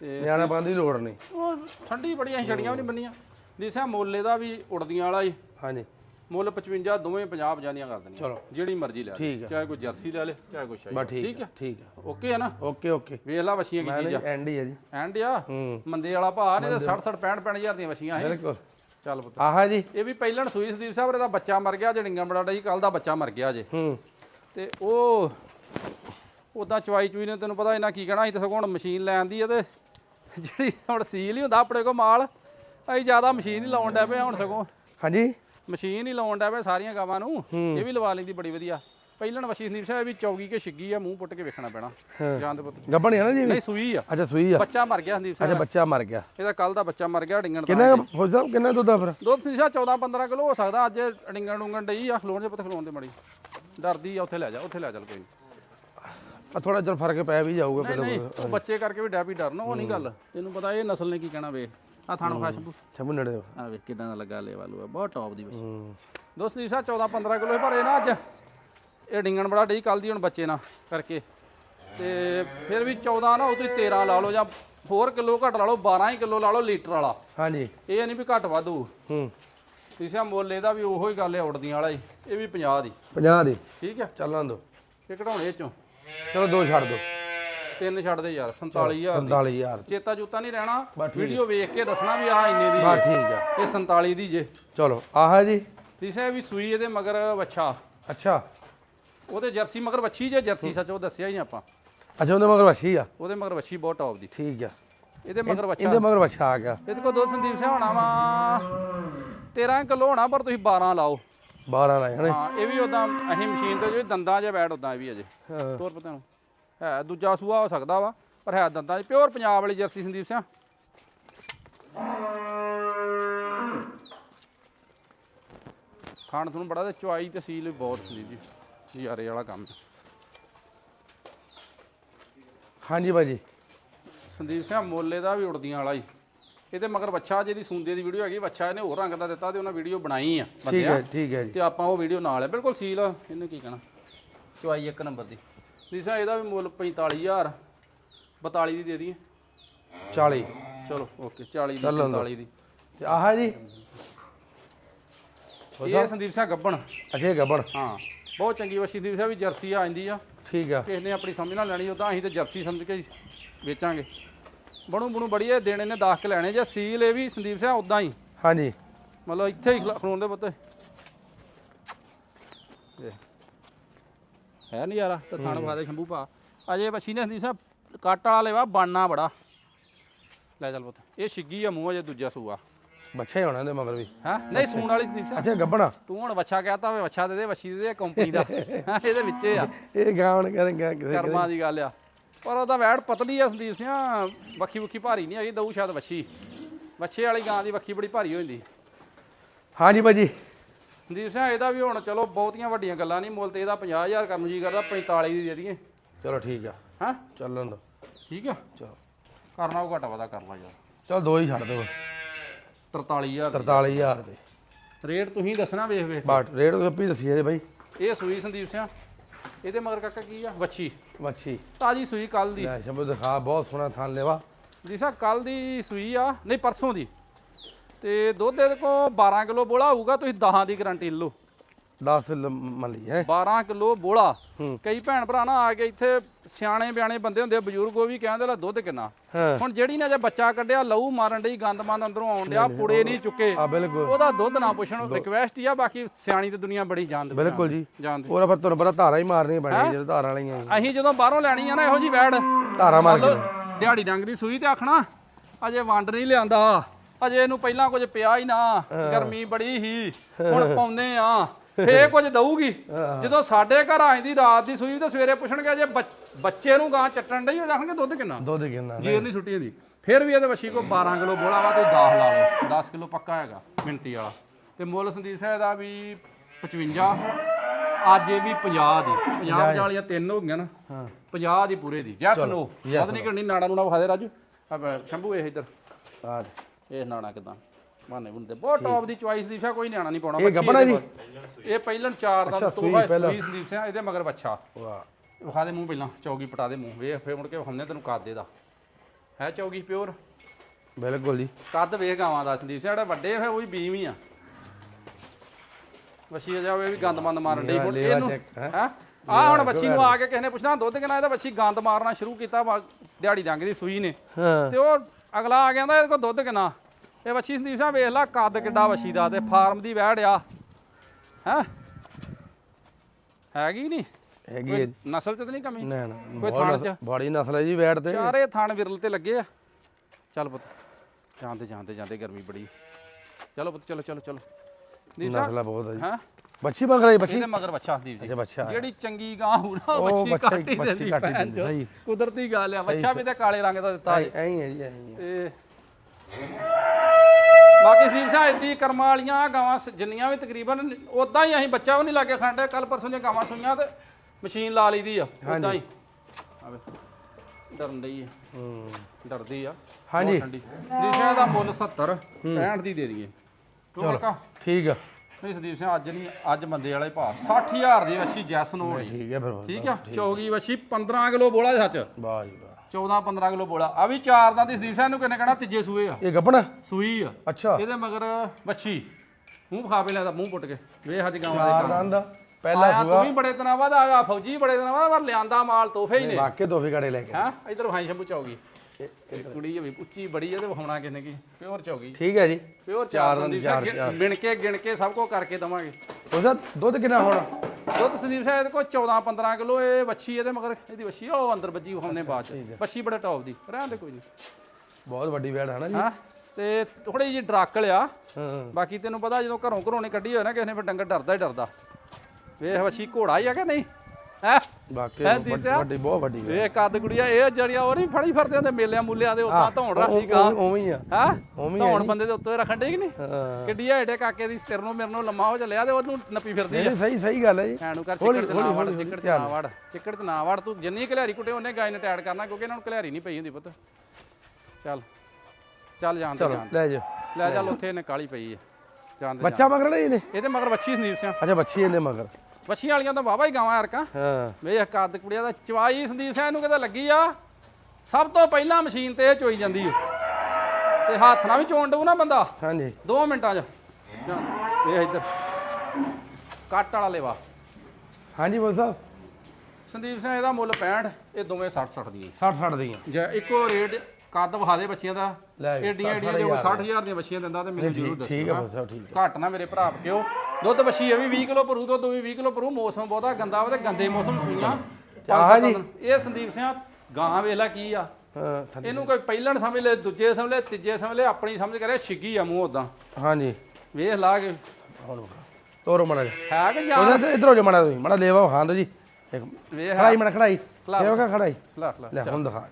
ਤੇ ਨਿਆਣਾ ਬੰਦ ਲੋੜ ਨਹੀਂ। ਉਹ ਠੰਡੀ ਬੜੀਆਂ ਛੜੀਆਂ ਵੀ ਨਹੀਂ ਬੰਨੀਆਂ। ਦਿਸਿਆ ਮੁੱਲ ਦਾ ਵੀ ਉੜਦੀਆਂ ਵਾਲਾ ਹੀ। ਹਾਂਜੀ। ਮੁੱਲ 55 ਦੋਵੇਂ 50 50 ਦੀਆਂ ਕਰ ਦੇਣੀਆਂ। ਚਲੋ। ਜਿਹੜੀ ਮਰਜ਼ੀ ਲੈ ਲੈ ਠੀਕ। ਚਾਹੇ ਕੋਈ ਜਰਸੀ ਲੈ ਲੈ ਚਾਹੇ ਕੋਈ ਸ਼ਾਹੀ ਬਸ ਠੀਕ ਹੈ ਠੀਕ ਹੈ ਹੈ ਓਕੇ ਹੈ ਨਾ? Okay okay. ਵੇਖ ਲਾ ਵਛੀਆਂ ਕੀ ਚੀਜ਼ ਆ। ਐਂਡ ਹੀ ਹੈ ਜੀ। ਐਂਡ ਆ? ਹੂੰ। ਮੰਦੇ ਵਾਲਾ ਭਾਅ ਨੇ ਤੇ 60 60 65 65 ਹਜ਼ਾਰ ਦੀਆਂ ਵਛੀਆਂ ਹੈ ਬਿਲਕੁਲ। ਚੱਲ ਪੁੱਤ। ਆਹਾ ਜੀ। ਇਹ ਵੀ ਪਹਿਲਣ ਸੂਈ ਸਦੀਪ ਸਾਹਿਬ ਦਾ ਬੱਚਾ ਮਰ ਗਿਆ ਜੜਿੰਗਾ ਬੜਾ ਸੀ ਕੱਲ ਦਾ ਬੱਚਾ ਮਰ ਗਿਆ ਜੇ। ਹੂੰ। ਤੇ ਉਹ ਉਦਾਂ ਚਵਾਈ ਚੂਈ ਨੇ ਤੈਨੂੰ ਪਤਾ ਇਹਨਾਂ ਕੀ ਕਹਿਣਾ ਸੀ ਤੇ ਸਗੋਂ ਹੁਣ ਮਸ਼ੀਨ ਲੈਣ ਦੀ ਆ ਤੇ ਜਿਹੜੀ ਹੁਣ ਸੀਲ ਹੀ ਹੁੰਦਾ ਆਪਣੇ ਕੋਲ ਮਾਲ ਅਸੀਂ ਜ਼ਿਆਦਾ ਮਸ਼ੀਨ ਹੀ ਲਾਉਣ ਡੈ ਪਏ ਹੁਣ ਸਗੋਂ। ਹਾਂਜੀ। ਮਸ਼ੀਨ ਹੀ ਲਾਉਣ ਦਾ ਵੇ ਸਾਰੀਆਂ ਗਾਵਾਂ ਨੂੰ। ਇਹ ਵੀ ਲਵਾ ਲੈਂਦੀ ਬੜੀ ਵਧੀਆ। ਪਹਿਲਣ ਵਸ਼ੀ ਸੰਦੀਪ ਸਾਹਿਬ ਵੀ ਚੌਗੀ ਕੇ ਛਿੱਗੀ ਆ ਮੂੰਹ ਪੁੱਟ ਕੇ ਵੇਖਣਾ ਪੈਣਾ। ਹਾਂ। ਜਾਨ ਦੇ ਪੁੱਤ। ਗੱਬਣ ਹੈ ਨਾ ਜੀ? ਨਹੀਂ ਸੂਈ ਆ। ਅੱਛਾ ਸੂਈ ਆ। ਬੱਚਾ ਮਰ ਗਿਆ ਸੰਦੀਪ ਅੱਛਾ ਸਾਹਿਬ। ਬੱਚਾ ਮਰ ਗਿਆ। ਇਹਦਾ ਕੱਲ ਦਾ ਬੱਚਾ ਮਰ ਗਿਆ ਡਿੰਗਣ ਦਾ ਕਿੰਨਾ ਫੌਜ ਸਾਹਿਬ ਕਿੰਨਾ ਦੁੱਧ ਆ ਫਿਰ? ਦੁੱਧ ਸੀਸਾ 14 15 ਕਿਲੋ ਹੋ ਸਕਦਾ ਅੱਜ ਡਿੰਗਣ ਡੁੰਗਣ ਡਈ ਆ ਖਲੋਣ ਦੇ ਪੁੱਤ ਖਲੋਣ ਦੇ ਮੜੀ। ਡਰਦੀ ਆ ਉੱਥੇ ਲੈ ਜਾ ਉੱਥੇ ਲੈ ਚੱਲ ਕੋਈ। ਆ ਥੋੜਾ ਜਿਹਾ ਫ਼ਰਕ ਪੈ ਵੀ ਜਾਊਗਾ ਪਹਿਲਾਂ ਉਹ ਬੱਚੇ ਕਰਕੇ ਵੀ ਡੈਪੀ ਡਰਨਾ ਉਹ ਨਹੀਂ ਗੱਲ। ਤੈਨੂੰ ਪਤਾ ਇਹ ਨਸਲ ਨੇ ਕੀ ਕਹਿਣਾ ਵੇ। ਆ ਥਾਣੋ ਖਾਸ਼ਬੂ ਛੰਮੂ ਨੇੜੇ ਆ। ਵੇਖ ਕਿਦਾਂ ਦਾ ਲੱਗਾ ਲੈ ਵਾਲੂ ਆ ਬਹੁਤ ਟੌਪ ਦੀ ਹੂੰ। ਦੋਸਤ ਦੀ ਸਾ 14 15 ਕਿਲੋ ਇਹ ਨਾ ਅੱਜ। ਇਹ ਡਿੰਗਣ ਬੜਾ ਡਈ ਕੱਲ ਦੀ ਹੁਣ ਬੱਚੇ ਨਾ ਕਰਕੇ। ਤੇ ਫਿਰ ਵੀ 14 ਨਾ ਉਹ ਤੁਸੀਂ 13 ਲਾ ਲਓ ਜਾਂ ਹੋਰ ਕਿਲੋ ਘੱਟ ਲਾ ਲਓ 12 ਹੀ ਕਿਲੋ ਲਾ ਲਓ ਲੀਟਰ ਵਾਲਾ। ਹਾਂਜੀ। ਇਹ ਨਹੀਂ ਵੀ ਘੱਟ ਵਾਧੂ। ਹੂੰ। ਤੀਸਰਾ ਮੁੱਲ ਇਹਦਾ ਵੀ ਉਹੋ ਹੀ ਗੱਲ ਹੈ ਉੜਦੀਆਂ ਵਾਲਾ ਹੀ। ਇਹ ਵੀ 50 ਦੀ। 50 ਦੀ। ਠੀਕ ਹੈ। ਚੱਲਣ ਦੋ ਇਹ ਘਟਾਉਣੇ ਇਹ ਚੋਂ। ਚਲੋ ਦੋ ਛੱਡ ਦੋ। ਤਿੰਨ ਛੱਡ ਦੇ। ਯਾਰ 47000 ਦੀ। 47000 ਚੇਤਾ ਜੂਤਾ ਨਹੀਂ ਰਹਿਣਾ ਵੀਡੀਓ ਵੇਖ ਕੇ ਦੱਸਣਾ ਵੀ ਆ ਇੰਨੇ ਦੀ ਬਾ ਹੈ। ਠੀਕ ਆ ਇਹ 47 ਦੀ ਜੇ। ਚਲੋ ਆਹ ਜੀ। ਤੀਸਰਾ ਵੀ ਸੂਈ ਇਹਦੇ ਮਗਰ ਵੱਛਾ। ਅੱਛਾ। ਉਹਦੇ ਜਰਸੀ ਮਗਰ ਵੱਛੀ ਜੇ ਜਰਸੀ ਸੱਚ ਉਹ ਦੱਸਿਆ ਹੀ ਆਪਾਂ। ਅੱਛਾ ਉਹਦੇ ਮਗਰ ਵਛੀ ਆ? ਉਹਦੇ ਮਗਰ ਵੱਛੀ ਬਹੁਤ ਟੌਪ ਦੀ। ਠੀਕ ਆ ਇਹਦੇ ਮਗਰ ਵੱਛਾ। ਇਹਦੇ ਮਗਰ ਵਛਾ ਆ ਗਿਆ। ਇਹਦੇ ਕੋਲ ਦੁੱਧ ਸੰਦੀਪ ਸਿੰਘ ਹੋਣਾ ਵਾ। 13 ਕਿਲੋ ਹੋਣਾ ਪਰ ਤੁਸੀਂ 12 ਲਾਓ। 12 ਲਾਏ ਹਨੇ ਹਾਂ ਇਹ ਵੀ ਉਦਾਂ ਅਸੀਂ ਮਸ਼ੀਨ ਤੇ ਜੋ ਦੰਦਾਂ 'ਚ ਬੈਠ ਉਦਾਂ ਇਹ ਵੀ ਅਜੇ। ਤੋਰ ਪਤਾ ਨੂੰ। ਹੈ ਦੂਜਾ ਸੂਆ ਹੋ ਸਕਦਾ ਵਾ ਪਰ ਹੈ ਦੰਦਾਂ 'ਚ। ਪਿਓਰ ਪੰਜਾਬ ਵਾਲੀ ਜਰਸੀ ਸੰਦੀਪ ਸਿੰਘ ਖਾਣ ਤੁਹਾਨੂੰ ਬੜਾ ਤੇ ਚੁਆਈ ਤੇ ਸੀਲ ਵੀ ਬਹੁਤ ਸੰਦੀਪ ਜੀ ਯਾਰੇ ਵਾਲਾ ਕੰਮ। ਹਾਂਜੀ ਭਾਜੀ। ਸੰਦੀਪ ਸਿੰਘ ਮੋਲੇ ਦਾ ਵੀ ਉੜਦੀਆਂ ਵਾਲਾ ਹੀ ਇਹਦੇ ਮਗਰ ਬੱਚਾ ਜਿਹਦੀ ਸੂੰਦੇ ਦੀ ਵੀਡੀਓ ਹੈਗੀ ਬੱਚਾ ਇਹਨੇ ਹੋਰ ਰੰਗ ਦਾ ਦਿੱਤਾ ਤੇ ਉਹਨਾਂ ਵੀਡੀਓ ਬਣਾਈ ਆ ਠੀਕ ਹੈ ਠੀਕ ਹੈ ਜੀ। ਤੇ ਆਪਾਂ ਉਹ ਵੀਡੀਓ ਨਾਲ ਹੈ ਬਿਲਕੁਲ ਸੀਲ ਇਹਨੂੰ ਕੀ ਕਹਿਣਾ। ਚੁਆਈ ਇੱਕ ਨੰਬਰ ਦੀ। ਲੀਸਾ ਇਹਦਾ ਵੀ ਮੁੱਲ 45000 42 ਦੀ ਦੇ ਦਈਏ। 40 ਚਲੋ ਓਕੇ 40 ਦੀ। 47 ਦੀ। ਤੇ ਆਹ ਹੈ ਜੀ? ਇਹ ਸੰਦੀਪ ਸਿੰਘ ਗੱਬਣ। ਇਹ ਗੱਬਣ। ਹਾਂ ਬਹੁਤ ਚੰਗੀ ਵਸ਼ੀ ਸੰਦੀਪ ਸਿੰਘ ਵੀ ਜਰਸੀ ਆ ਜਾਂਦੀ ਆ। ਠੀਕ ਆ। ਕਿਸੇ ਨੇ ਆਪਣੀ ਸਮਝ ਨਾਲ ਲੈਣੀ ਉਦਾਂ ਅਸੀਂ ਤੇ ਜਰਸੀ ਸਮਝ ਕੇ ਹੀ ਵੇਚਾਂਗੇ। ਬਣੂ ਬਣੂ ਬੜੀ ਇਹ ਦੇਣੇ ਨੇ 10 ਕ ਲੈਣੇ ਜੇ। ਸੀਲ ਇਹ ਵੀ ਸੰਦੀਪ ਸਿੰਘ ਉਦਾਂ ਹੀ। ਹਾਂਜੀ। ਮਤਲਬ ਇੱਥੇ ਹੀ ਖਲੋ- ਖਲੋਣ ਦੇ ਪੁੱਤ ਇਹ। ਹੈ ਨਹੀਂ ਯਾਰਾ ਤੇ ਥਾਣ ਖਾ ਦੇ ਸ਼ੰਭੂ ਭਾ। ਅਜੇ ਬੱਚੀ ਨੇ ਸੰਦੀਪ ਸਾਹਿਬ ਕੱਟ ਵਾਲਾ ਲੈਵਾ ਬਾਨਾ ਬੜਾ। ਲੈ ਚੱਲ ਪੁੱਤ ਇਹ ਛਿੱਗੀ ਆ ਮੂੰਹ ਅਜੇ ਦੂਜਾ ਸੂਆ। ਬੱਚਾ ਹੋਣਾ ਇਹਦੇ ਮਗਰ ਵੀ। ਹੈ? ਨਹੀਂ ਸੂਣ ਵਾਲੀ ਸੰਦੀਪ ਸਾਹਿਬ ਅੱਛਾ ਗੱਬਣਾ। ਤੂੰ ਹੁਣ ਵੱਛਾ ਕਹਿਤਾ ਹੋਵੇ ਵੱਛਾ ਦੇ ਦੇ ਵੱਛੀ ਦੇ ਦੇ ਕੰਪਨੀ ਦਾ। ਹੈਂ, ਇਹਦੇ ਵਿੱਚੇ ਆ। ਇਹ ਗਾਉਣ ਕਹਿੰਦੇ ਕਿਸੇ ਕਰਮਾਂ ਦੀ ਗੱਲ ਆ। ਪਰ ਉਹਦਾ ਵੈੜ ਪਤਲੀ ਆ ਸੰਦੀਪ ਸਿੰਘ ਵੱਖੀ ਵੱਖੀ ਭਾਰੀ ਨਹੀਂ ਹੈਗੀ ਦਊ ਸ਼ਾਇਦ ਵੱਛੀ। ਵੱਛੇ ਵਾਲੀ ਗਾਂ ਦੀ ਵੱਖੀ ਬੜੀ ਭਾਰੀ ਹੋ ਜਾਂਦੀ। ਹਾਂਜੀ ਭਾਜੀ। ਸੰਦੀਪ ਸਿੰਘ ਇਹਦਾ ਵੀ ਹੁਣ ਚਲੋ ਬਹੁਤੀਆਂ ਵੱਡੀਆਂ ਗੱਲਾਂ ਨਹੀਂ ਮੁੱਲ ਤੇ ਇਹਦਾ 50000 ਕਰਨ ਜੀ ਕਰਦਾ 45 ਦੀ ਦੇ ਦਈਏ। ਚਲੋ ਠੀਕ ਆ। ਹਾਂ? ਚੱਲਣ ਦੋ। ਠੀਕ ਆ? ਚਲੋ। ਕਰਨਾ ਉਹ ਘਟਾ ਵਾਦਾ ਕਰ ਲਾ ਯਾਰ। ਚਲ ਦੋ ਹੀ ਛੱਡ ਦੋ। 43000 43000 ਦੇ। ਰੇਟ ਤੁਸੀਂ ਦੱਸਣਾ ਵੇਖ ਵੇਖ। ਬਾਟ ਰੇਟ ਕੱਪੀ ਦੱਸੀਏ ਜੀ ਭਾਈ ਇਹ ਸੂਈ ਸੰਦੀਪ ਸਿੰਘ ਇਹਦੇ ਮਗਰ ਕਾਕਾ ਕੀ ਆ? ਵੱਛੀ। ਮੱਛੀ ਤਾਜੀ ਸੂਈ ਕੱਲ ਦੀ। ਲੈ ਸ਼ੰਭੂ ਦਿਖਾ ਬਹੁਤ ਸੋਹਣਾ ਥਾਨ ਲੈਵਾ ਸੰਦੀਪ ਸਿੰਘ ਕੱਲ ਦੀ ਸੂਈ ਆ ਨਹੀਂ ਪਰਸੋਂ ਦੀ। ਤੇ ਦੁੱਧ ਇਹਦੇ ਕੋਲ 12 ਕਿਲੋ ਬੋਲਾ ਹੋਊਗਾ ਤੁਸੀਂ 10 ਦੀ ਗਾਰੰਟੀ ਲਓ। 10 ਮੰਨ ਲਈ ਹੈ। 12 ਕਿਲੋ ਬੋਲਾ। ਕਈ ਭੈਣ ਭਰਾ ਨਾ ਆ ਕੇ ਇੱਥੇ ਸਿਆਣੇ ਬਿਆਣੇ ਬੰਦੇ ਹੁੰਦੇ ਆ ਬਜ਼ੁਰਗ ਉਹ ਵੀ ਕਹਿੰਦੇ ਲਾ ਦੁੱਧ ਕਿੰਨਾ। ਹੁਣ ਜਿਹੜੀ ਨੇ ਜੇ ਬੱਚਾ ਕੱਢਿਆ ਲਹੂ ਮਾਰਨ ਡਈ ਗੰਦ ਮੰਦ ਅੰਦਰੋਂ ਆਉਣ ਡਿਆ ਪੁੜੇ ਨਹੀਂ ਚੁੱਕੇ। ਉਹਦਾ ਦੁੱਧ ਨਾ ਪੁੱਛਣ ਰਿਕਵੈਸਟ ਹੀ ਆ ਬਾਕੀ ਸਿਆਣੀ ਤੇ ਦੁਨੀਆ ਬੜੀ ਜਾਣਦੀ ਬਿਲਕੁਲ ਜੀ। ਜਾਣਦੀ ਉਹਦਾ ਫਿਰ ਤੁਹਾਨੂੰ ਪਤਾ ਧਾਰਾਂ ਹੀ ਮਾਰਨੀਆਂ ਪੈਣੀਆਂ ਜਦੋਂ ਧਾਰਾਂ ਵਾਲੀਆਂ। ਅਸੀਂ ਜਦੋਂ ਬਾਹਰੋਂ ਲੈਣੀ ਆ ਨਾ ਇਹੋ ਜੀ ਵੈੜ। ਧਾਰਾਂ ਮਾਰ ਕੇ। ਦਿਹਾੜੀ ਡੰਗ ਦੀ ਸੂਈ ਤੇ ਆਖਣਾ ਅਜੇ ਵੰਡ ਨਹੀਂ ਲਿਆਂਦਾ। ਅਜੇ ਇਹਨੂੰ ਪਹਿਲਾਂ ਕੁਝ ਪਿਆ ਹੀ ਨਾ ਗਰਮੀ ਬੜੀ ਹੀ ਹੁਣ ਪਾਉਂਦੇ ਆ। ਫੇ ਕੁਝ ਦਊਗੀ। ਜਦੋਂ ਸਾਡੇ ਘਰ ਆ ਜਾਂਦੀ ਰਾਤ ਦੀ ਸੂਈ ਤੇ ਸਵੇਰੇ ਪੁੱਛਣਗੇ ਜੇ ਬੱਚ- ਨੂੰ ਗਾਂ ਚੱਟਣ ਡਈ ਉਹ ਜਾਣਗੇ ਦੁੱਧ ਕਿੰਨਾ? ਦੁੱਧ ਕਿੰਨਾ? ਜੀਰ ਨਹੀਂ ਛੁੱਟੀ ਇਹਦੀ ਫਿਰ ਵੀ ਇਹਦੇ ਵੱਛੀ ਕੋ 12 ਕਿਲੋ ਬੋਲਾ ਵਾ ਤੇ 10 ਲਾ ਲਓ। 10 ਕਿਲੋ ਪੱਕਾ ਹੈਗਾ ਮਿੰਟੀ ਵਾਲਾ। ਤੇ ਮੁੱਲ ਸੰਦੀਪ ਸਾਹਿਬ ਦਾ ਵੀ 55 ਅੱਜ ਇਹ ਵੀ 50 ਦੀ। 50 ਵਾਲੀਆਂ ਤਿੰਨ ਹੋ ਗਈਆਂ ਨਾ। ਹਾਂ। 50 ਦੀ ਪੂਰੇ ਦੀ। ਜੈਸ ਨੋ। ਪਤਾ ਨਹੀਂ ਕਿੰਨੀ ਨਾੜਾ ਨੂੜਾ ਵਿਖਾ ਦੇ ਰਾਜੂ। ਸ਼ੰਭੂ ਇਹ ਇੱਧਰ। ਆ ਇਹ ਨਾੜਾ ਕਿਦਾਂ? ਬਾਨੇ ਬੁੰਦੇ ਬਹੁਤ ਟੌਪ ਦੀ ਚੁਆਇਸ ਦੀ ਫਾ ਕੋਈ ਨਿਆਣਾ ਨਹੀਂ ਪਾਉਣਾ। ਇਹ ਬੱਚੀ ਇਹਦੇ ਜੀ? ਇਹ ਪਹਿਲਣ ਚਾਰ ਦਾ ਅੱਛਾ, ਤੋਂ ਸੂਈ ਹੈ ਪਹਿਲਾਂ। ਸੂਈ ਸੰਦੀਪ ਸਿੰਘ ਇਹਦੇ ਮਗਰ ਬੱਚਾ ਵਾਹ। ਵਿਖਾ ਦੇ ਮੂੰਹ ਪਹਿਲਾਂ ਚੌਗੀ ਪਟਾ ਦੇ ਮੂੰਹ। ਵੇਖ ਫੇਰ ਮੁੜ ਕੇ ਹਮਨੇ ਤੈਨੂੰ ਕੱਦ ਦੇ ਦਾ ਹੈ ਚੌਗੀ ਪਿਓਰ? ਬਿਲਕੁਲ ਜੀ। ਕੱਦ ਵੇਖ ਗਾਵਾਂ ਦਾ ਸੰਦੀਪ ਸਿੰਘ। ਜਿਹੜੇ ਵੱਡੇ ਹੋਏ ਉਹ ਵੀ ਬੀਮ ਹੀ ਆ। ਵਸ਼ੀ ਜਾਵੇ ਵੀ ਗੰਦ ਮੰਦ ਮਾਰਨ ਡਈ। ਹੁਣ ਇਹਨੂੰ ਹੈਂ? ਆ ਹੁਣ ਵੱਛੀ ਨੂੰ ਆ ਕੇ ਕਿਸੇ ਨੇ ਪੁੱਛਣਾ ਦੁੱਧ ਕਿੰਨਾ ਇਹਦਾ? ਵੱਛੀ ਗੰਦ ਮਾਰਨਾ ਸ਼ੁਰੂ ਕੀਤਾ ਦਿਹਾੜੀ ਡੰਗ ਦੀ ਸੂਈ ਨੇ। ਤੇ ਉਹ ਅਗਲਾ ਆ ਗਿਆ ਇਹਦੇ ਕੋਲ ਦੁੱਧ ਕਿੰਨਾ? ਇਹ ਵੱਛੀ ਸੰਦੀਪ ਸਿੰਘ ਵੇਖ ਲੈ ਕੱਦ ਕਿੱਡਾ ਵੱਛੀ ਦਾ ਤੇ ਫਾਰਮ ਦੀ ਵਹਿੜ ਆ। ਹੈ? ਹੈਗੀ ਨਹੀਂ? ਹੈਗੀ ਹੈ ਨਸਲ ਚ ਤਾਂ ਨਹੀਂ ਕਮੀ? ਨਾ ਨਾ। ਕੋਈ ਥਾਣ ਚ? ਬੜੀ ਨਸਲ ਹੈ ਜੀ ਵੈਟ ਤੇ। ਚਾਰੇ ਥਣ ਵਿਰਲ ਤੇ ਲੱਗੇ ਆ। ਚੱਲ ਪੁੱਤ ਜਾਂਦੇ ਜਾਂਦੇ ਜਾਂਦੇ ਗਰਮੀ ਬੜੀ। ਚਲੋ ਪੁੱਤ ਚਲੋ ਚਲੋ ਚਲੋ। ਦੀਪ ਸਾਹਿਬ? ਨਸਲਾ ਬਹੁਤ ਹੈ ਜੀ। ਹਾਂ? ਬੱਚੀ ਮੰਗ ਰਹੀ ਬੱਚੀ ਇਹਦੇ ਮਗਰ ਬੱਚਾ ਦੀਪ ਜੀ। ਬੱਚਾ ਜਿਹੜੀ ਚੰਗੀ ਗਾਂ ਹੋਊ ਨਾ ਉਹ ਬੱਚੀ ਬੱਚਾ- ਕੱਟ ਹੀ ਬੱਚੀ ਦਿੰਦੀ ਕੱਟ ਹੀ ਭੈਣ ਦਿੰਦੀ, ਚੋਦ। ਸਹੀ। ਕੁਦਰਤੀ ਗੱਲ ਆ। ਬੱਚਾ ਵੀ ਤੇ ਕਾਲੇ ਰੰਗ ਦਾ ਦਿੱਤਾ ਐਂ ਐਂ ਹੀ ਹੈ ਜੀ ਐਂ ਹੀ ਹੈ। ਤੇ ਬਾਕੀ ਦੀਪ ਸਾਹਿਬ ਏਡੀ ਕਰਮਾਂ ਵਾਲੀਆਂ ਗਾਵਾਂ ਸ- ਜਿੰਨੀਆਂ ਵੀ ਤਕਰੀਬਨ ਉਦਾਂ ਹੀ ਅਸੀਂ ਬੱਚਾ ਵੀ ਨਹੀਂ ਲਾਗੇ ਖਾਂਦੇ ਕੱਲ ਪਰਸੋਂ ਦੀਆਂ ਗਾਵਾਂ ਸੂਈਆਂ ਤੇ ਮਸ਼ੀਨ ਲਾ ਲਈਦੀ ਆ ਉਦਾਂ ਹੀ। ਆਵੇ ਡਰਨ ਡਈ ਆ। ਹੂੰ। ਡਰਦੀ ਆ। ਹਾਂਜੀ। ਠੰਡੀ। ਦਾ ਮੁੱਲ 70 65 ਦੀ ਦੇ ਦਈਏ। ਠੀਕ ਆ। ਨਹੀਂ ਸੰਦੀਪ ਸਿੰਘ ਅੱਜ ਨਹੀਂ ਅੱਜ ਬੰਦੇ ਵਾਲੇ ਭਾਅ। 60000 ਦੀ ਵੱਛੀ ਜੈਸ ਨੂੰ ਹੋਣੀ ਠੀਕ ਹੈ ਫਿਰ ਠੀਕ ਆ? ਚੌਗੀ ਵੱਛੀ 15 ਕਿਲੋ ਬੋਲਾ ਸੱਚ ਵਾਹ ਜੀ ਵਾਹ। 14 15 ਕਿਲੋ ਬੋਲਾ। ਆ ਵੀ ਚਾਰ ਦਾ ਦੀ ਸੰਦੀਪ ਸਿੰਘ ਨੂੰ ਕਿੰਨੇ ਕਹਿਣਾ? ਤੀਜੇ ਸੂਏ ਆ। ਇਹ ਗੱਪਣਾ ਸੂਈ ਆ। ਅੱਛਾ। ਇਹਦੇ ਮਗਰ ਵੱਛੀ ਮੂੰਹ ਖਾ ਪੇ ਲੈਦਾ ਮੂੰਹ ਪੁੱਟ ਕੇ। ਵੇਖ ਅੱਜ ਗਾਵਾਂ ਦੇ ਚਾਰ ਦੰਦ ਪਹਿਲਾ ਆਇਆ ਤੂੰ ਵੀ ਬੜੇ ਦਿਨਾਂ ਬਾਅਦ ਆ ਫੌਜੀ ਬੜੇ ਬਾਅਦ ਪਰ ਲਿਆਂਦਾ ਮਾਲ ਤੋਹਫੇ ਹੀ ਨੇ। ਵਾਕੇ ਦੋਫੇ ਕਾੜੇ ਲੈ ਕੇ। ਹਾਂ? ਇਧਰ ਭਾਈ ਸ਼ੰਭੂ ਚੌਗੀ ਕੁੜੀ ਵੀ ਉੱਚੀ ਬੜੀ ਆ ਤੇ ਵਿਖਾਉਣਾ ਕਿਨੇ ਕੀ? ਪਿਓਰ ਚੌਗੀ। ਠੀਕ ਹੈ ਜੀ। ਪਿਓਰ ਚਾਰ ਦੰਦ, ਚਾਰ-। ਮਿਣ ਕੇ ਗਿਣ ਕੇ ਸਭ ਕੁਝ ਕਰਕੇ ਦਵਾਂਗੇ। ਉਹਦਾ ਦੁੱਧ ਕਿੰਨਾ ਹੋਣਾ? ਦੁੱਧ ਸੰਦੀਪ ਸਾਹਿਬ ਇਹਦੇ ਕੋਲ 14 15 ਕਿਲੋ ਇਹ ਵੱਛੀ ਇਹਦੇ ਮਗਰ ਇਹਦੀ ਵੱਛੀ ਆ, ਉਹ ਅੰਦਰ ਵੱਜੀ ਵਿਖਾਉਣੇ ਬਾਅਦ ਚ। ਵੱਛੀ ਬੜਾ ਟੌਪ ਦੀ। ਰਹਿਣ ਦੇ ਕੋਈ ਨਹੀਂ ਬਹੁਤ ਵੱਡੀ ਵੇੜ ਹੈ ਨਾ ਜੀ। ਹਾਂ ਤੇ ਥੋੜੀ ਜਿਹੀ ਡਰਾਕਲ ਆ। ਹਾਂ। ਬਾਕੀ ਤੈਨੂੰ ਪਤਾ ਜਦੋਂ ਘਰੋਂ ਘਰੋਂ ਨੇ ਕੱਢੀ ਹੋਏ ਨਾ ਕਿਸੇ ਨੇ ਫਿਰ ਡੰਗਰ ਡਰਦਾ ਹੀ ਡਰਦਾ। ਵੇਖ ਵੱਛੀ ਘੋੜਾ ਹੀ ਆ ਕਿ ਨਹੀਂ? ਹੈ? ਵਾਕੇ ਹੈਂ ਵੱਡੀ ਦੀਸਿਆ? ਵੱਡੀ ਬਹੁਤ ਵੱਡੀ ਵੇੜ ਵੇਖ ਕੱਦ ਕੁੜੀਆ ਇਹ ਜੜੀਆਂ ਉਹ ਨਹੀਂ ਫੜੀ ਫਿਰਦੇ ਹੁੰਦੇ ਮੇਲਿਆਂ ਮੂਲਿਆਂ ਦੇ ਉੱਤਾਂ ਧੌਣ ਰੱਖੀ ਗਾ ਉਹ- ਉਵੇਂ ਹੀ ਆ। ਹਾਂ? ਉਵੇਂ ਹੀ ਆ ਧੌਣ ਜੀ। ਬੰਦੇ ਦੇ ਉੱਤੇ ਰੱਖਣ ਦੇ ਕਿ ਨਹੀਂ? ਹਾਂ। ਕਿੱਡੀ ਏਡੇ ਕਾਕੇ ਦੀ ਸਿਰ ਨੂੰ ਮੇਰੇ ਨੂੰ ਲੰਮਾ ਹੋ ਚੱਲਿਆ ਤੇ ਉਹਨੂੰ ਨੱਪੀ ਫਿਰਦੀ ਆ। ਨਹੀਂ ਸਹੀ ਸਹੀ ਗੱਲ ਹੈ ਜੀ। ਐਨੂੰ ਕਰ ਹੌਲੀ- ਚਿੱਕੜ ਚ ਨਾ ਹੌਲੀ- ਵੜ ਹੌਲੀ- ਚਿੱਕੜ ਚ ਨਾ ਵੜ ਚਿੱਕੜ ਚ ਨਾ ਵੜ। ਤੂੰ ਜਿੰਨੀ ਖਿਲਾਰੀ ਕੁੱਟੇ ਉਹਨੇ ਗਾਇ ਨੇ ਟੈਡ ਕਰਨਾ ਕਿਉਂਕਿ ਇਹਨਾਂ ਨੂੰ ਨਹੀਂ ਪਈ ਹੁੰਦੀ ਪੁੱਤ। ਚੱਲ। ਚੱਲ ਜਾਣ ਦੇ ਲੈ ਜਾ ਦੇ। ਲੈ ਚੱਲ ਉੱਥੇ ਇਹਨੇ ਕਾਲੀ ਪਈ ਆ। ਜਾਣ ਦੇ ਬੱਚਾ ਮਗਰ ਨਹੀਂ ਇਹਨੇ। ਇਹਦੇ ਮਗਰ ਵੱਛੀ ਸੰਦੀਪ ਸਿੰਘ ਅੱਛਾ ਬੱਚੀ ਇਹਨੇ ਮਗਰ। ਵੱਛੀਆਂ ਵਾਲੀਆਂ ਤਾਂ ਵਾਵਾ ਹੀ ਗਾਵਾਂ ਯਾਰਕਾ। ਹਾਂ। ਵੇਖ ਕੱਦ ਕੁੜੀਆਂ ਦਾ ਚਵਾਈ ਸੰਦੀਪ ਸਿੰਘ ਨੂੰ ਕਿਤੇ ਲੱਗੀ ਆ। ਸਭ ਤੋਂ ਪਹਿਲਾਂ ਮਸ਼ੀਨ ਤੇ ਇਹ ਚੋਈ ਜਾਂਦੀ ਓ ਤੇ ਹੱਥ ਨਾਲ ਵੀ ਚੋਣ ਦਊ ਨਾ ਬੰਦਾ। ਹਾਂਜੀ। 2 ਮਿੰਟਾਂ 'ਚ। ਵੇਖ ਇੱਧਰ। ਕੱਟ ਵਾਲਾ ਲੇਵਾ। ਹਾਂਜੀ ਬੋਲ ਸਾਹਿਬ। ਸੰਦੀਪ ਸਿੰਘ ਇਹਦਾ ਮੁੱਲ 65 ਇਹ ਦੋਵੇਂ 60 60 ਦੀਆਂ 60 60 ਦੀਆਂ। ਜੇ ਇੱਕੋ ਰੇਟ ਕੱਦ ਵਿਖਾ ਦੇ ਬੱਚੀਆਂ ਦਾ। ਏਡੀਆਂ ਏਡੀਆਂ ਜੇ 60000 ਦੀਆਂ ਬੱਚੀਆਂ ਦਿੰਦਾ ਤੇ ਮੈਨੂੰ ਜ਼ਰੂਰ ਦੱਸੋ ਠੀਕ ਹੈ ਬੋਲ ਸਾਹਿਬ ਠੀਕ ਘੱਟ ਨਾ ਮੇਰੇ ਭਰਾ ਕਿਉਂ? ਦੁੱਧ ਬੱਛੀ ਇਹ ਵੀ 20 ਕਿਲੋ ਭਰੂ ਦੁੱਧ ਵੀ 20 ਕਿਲੋ ਭਰੂ ਮੌਸਮ ਬਹੁਤਾ ਗੰਦਾ ਵਾ ਤੇ ਗੰਦੇ ਮੌਸਮ ਸੂਈਆਂ। ਸੱਤ ਦਿਨ। ਇਹ ਸੰਦੀਪ ਸਿੰਘ ਗਾਂ ਵੇਖ ਲੈ ਕੀ ਆ। ਹੈ ਹਾਂ ਥੱਲੇ। ਇਹਨੂੰ ਕੋਈ ਪਹਿਲਣ ਸਮਝ ਲੈ ਦੂਜੇ ਸਮਝ ਲੈ ਤੀਜੇ ਸਮਝ ਲੈ ਆਪਣੀ ਸਮਝ ਕਰੇ ਛਿੱਗੀ ਆ ਮੂੰਹ ਉਦਾਂ ਹਾਂਜੀ। ਵੇਖ ਲਾ ਕੇ। ਹੁਣ ਤੋਰੋ ਮੜਾ ਜੀ ਹੈ ਕਿ ਜਾਂ ਉਹਦਾ ਇਧਰ ਹੋ ਜਾ ਮੜਾ ਤੁਸੀਂ। ਮੜਾ ਲੇਵਾ ਹਾਂ ਦੋ ਜੀ। ਇੱਕ ਵੇਖ। ਖੜਾਈ ਮੜਾ ਖੜਾਈ। ਕਿਹੋ ਖੜਾਈ। ਲਾ ਲਾ ਲੈ ਹੁਣ ਦਿਖਾ।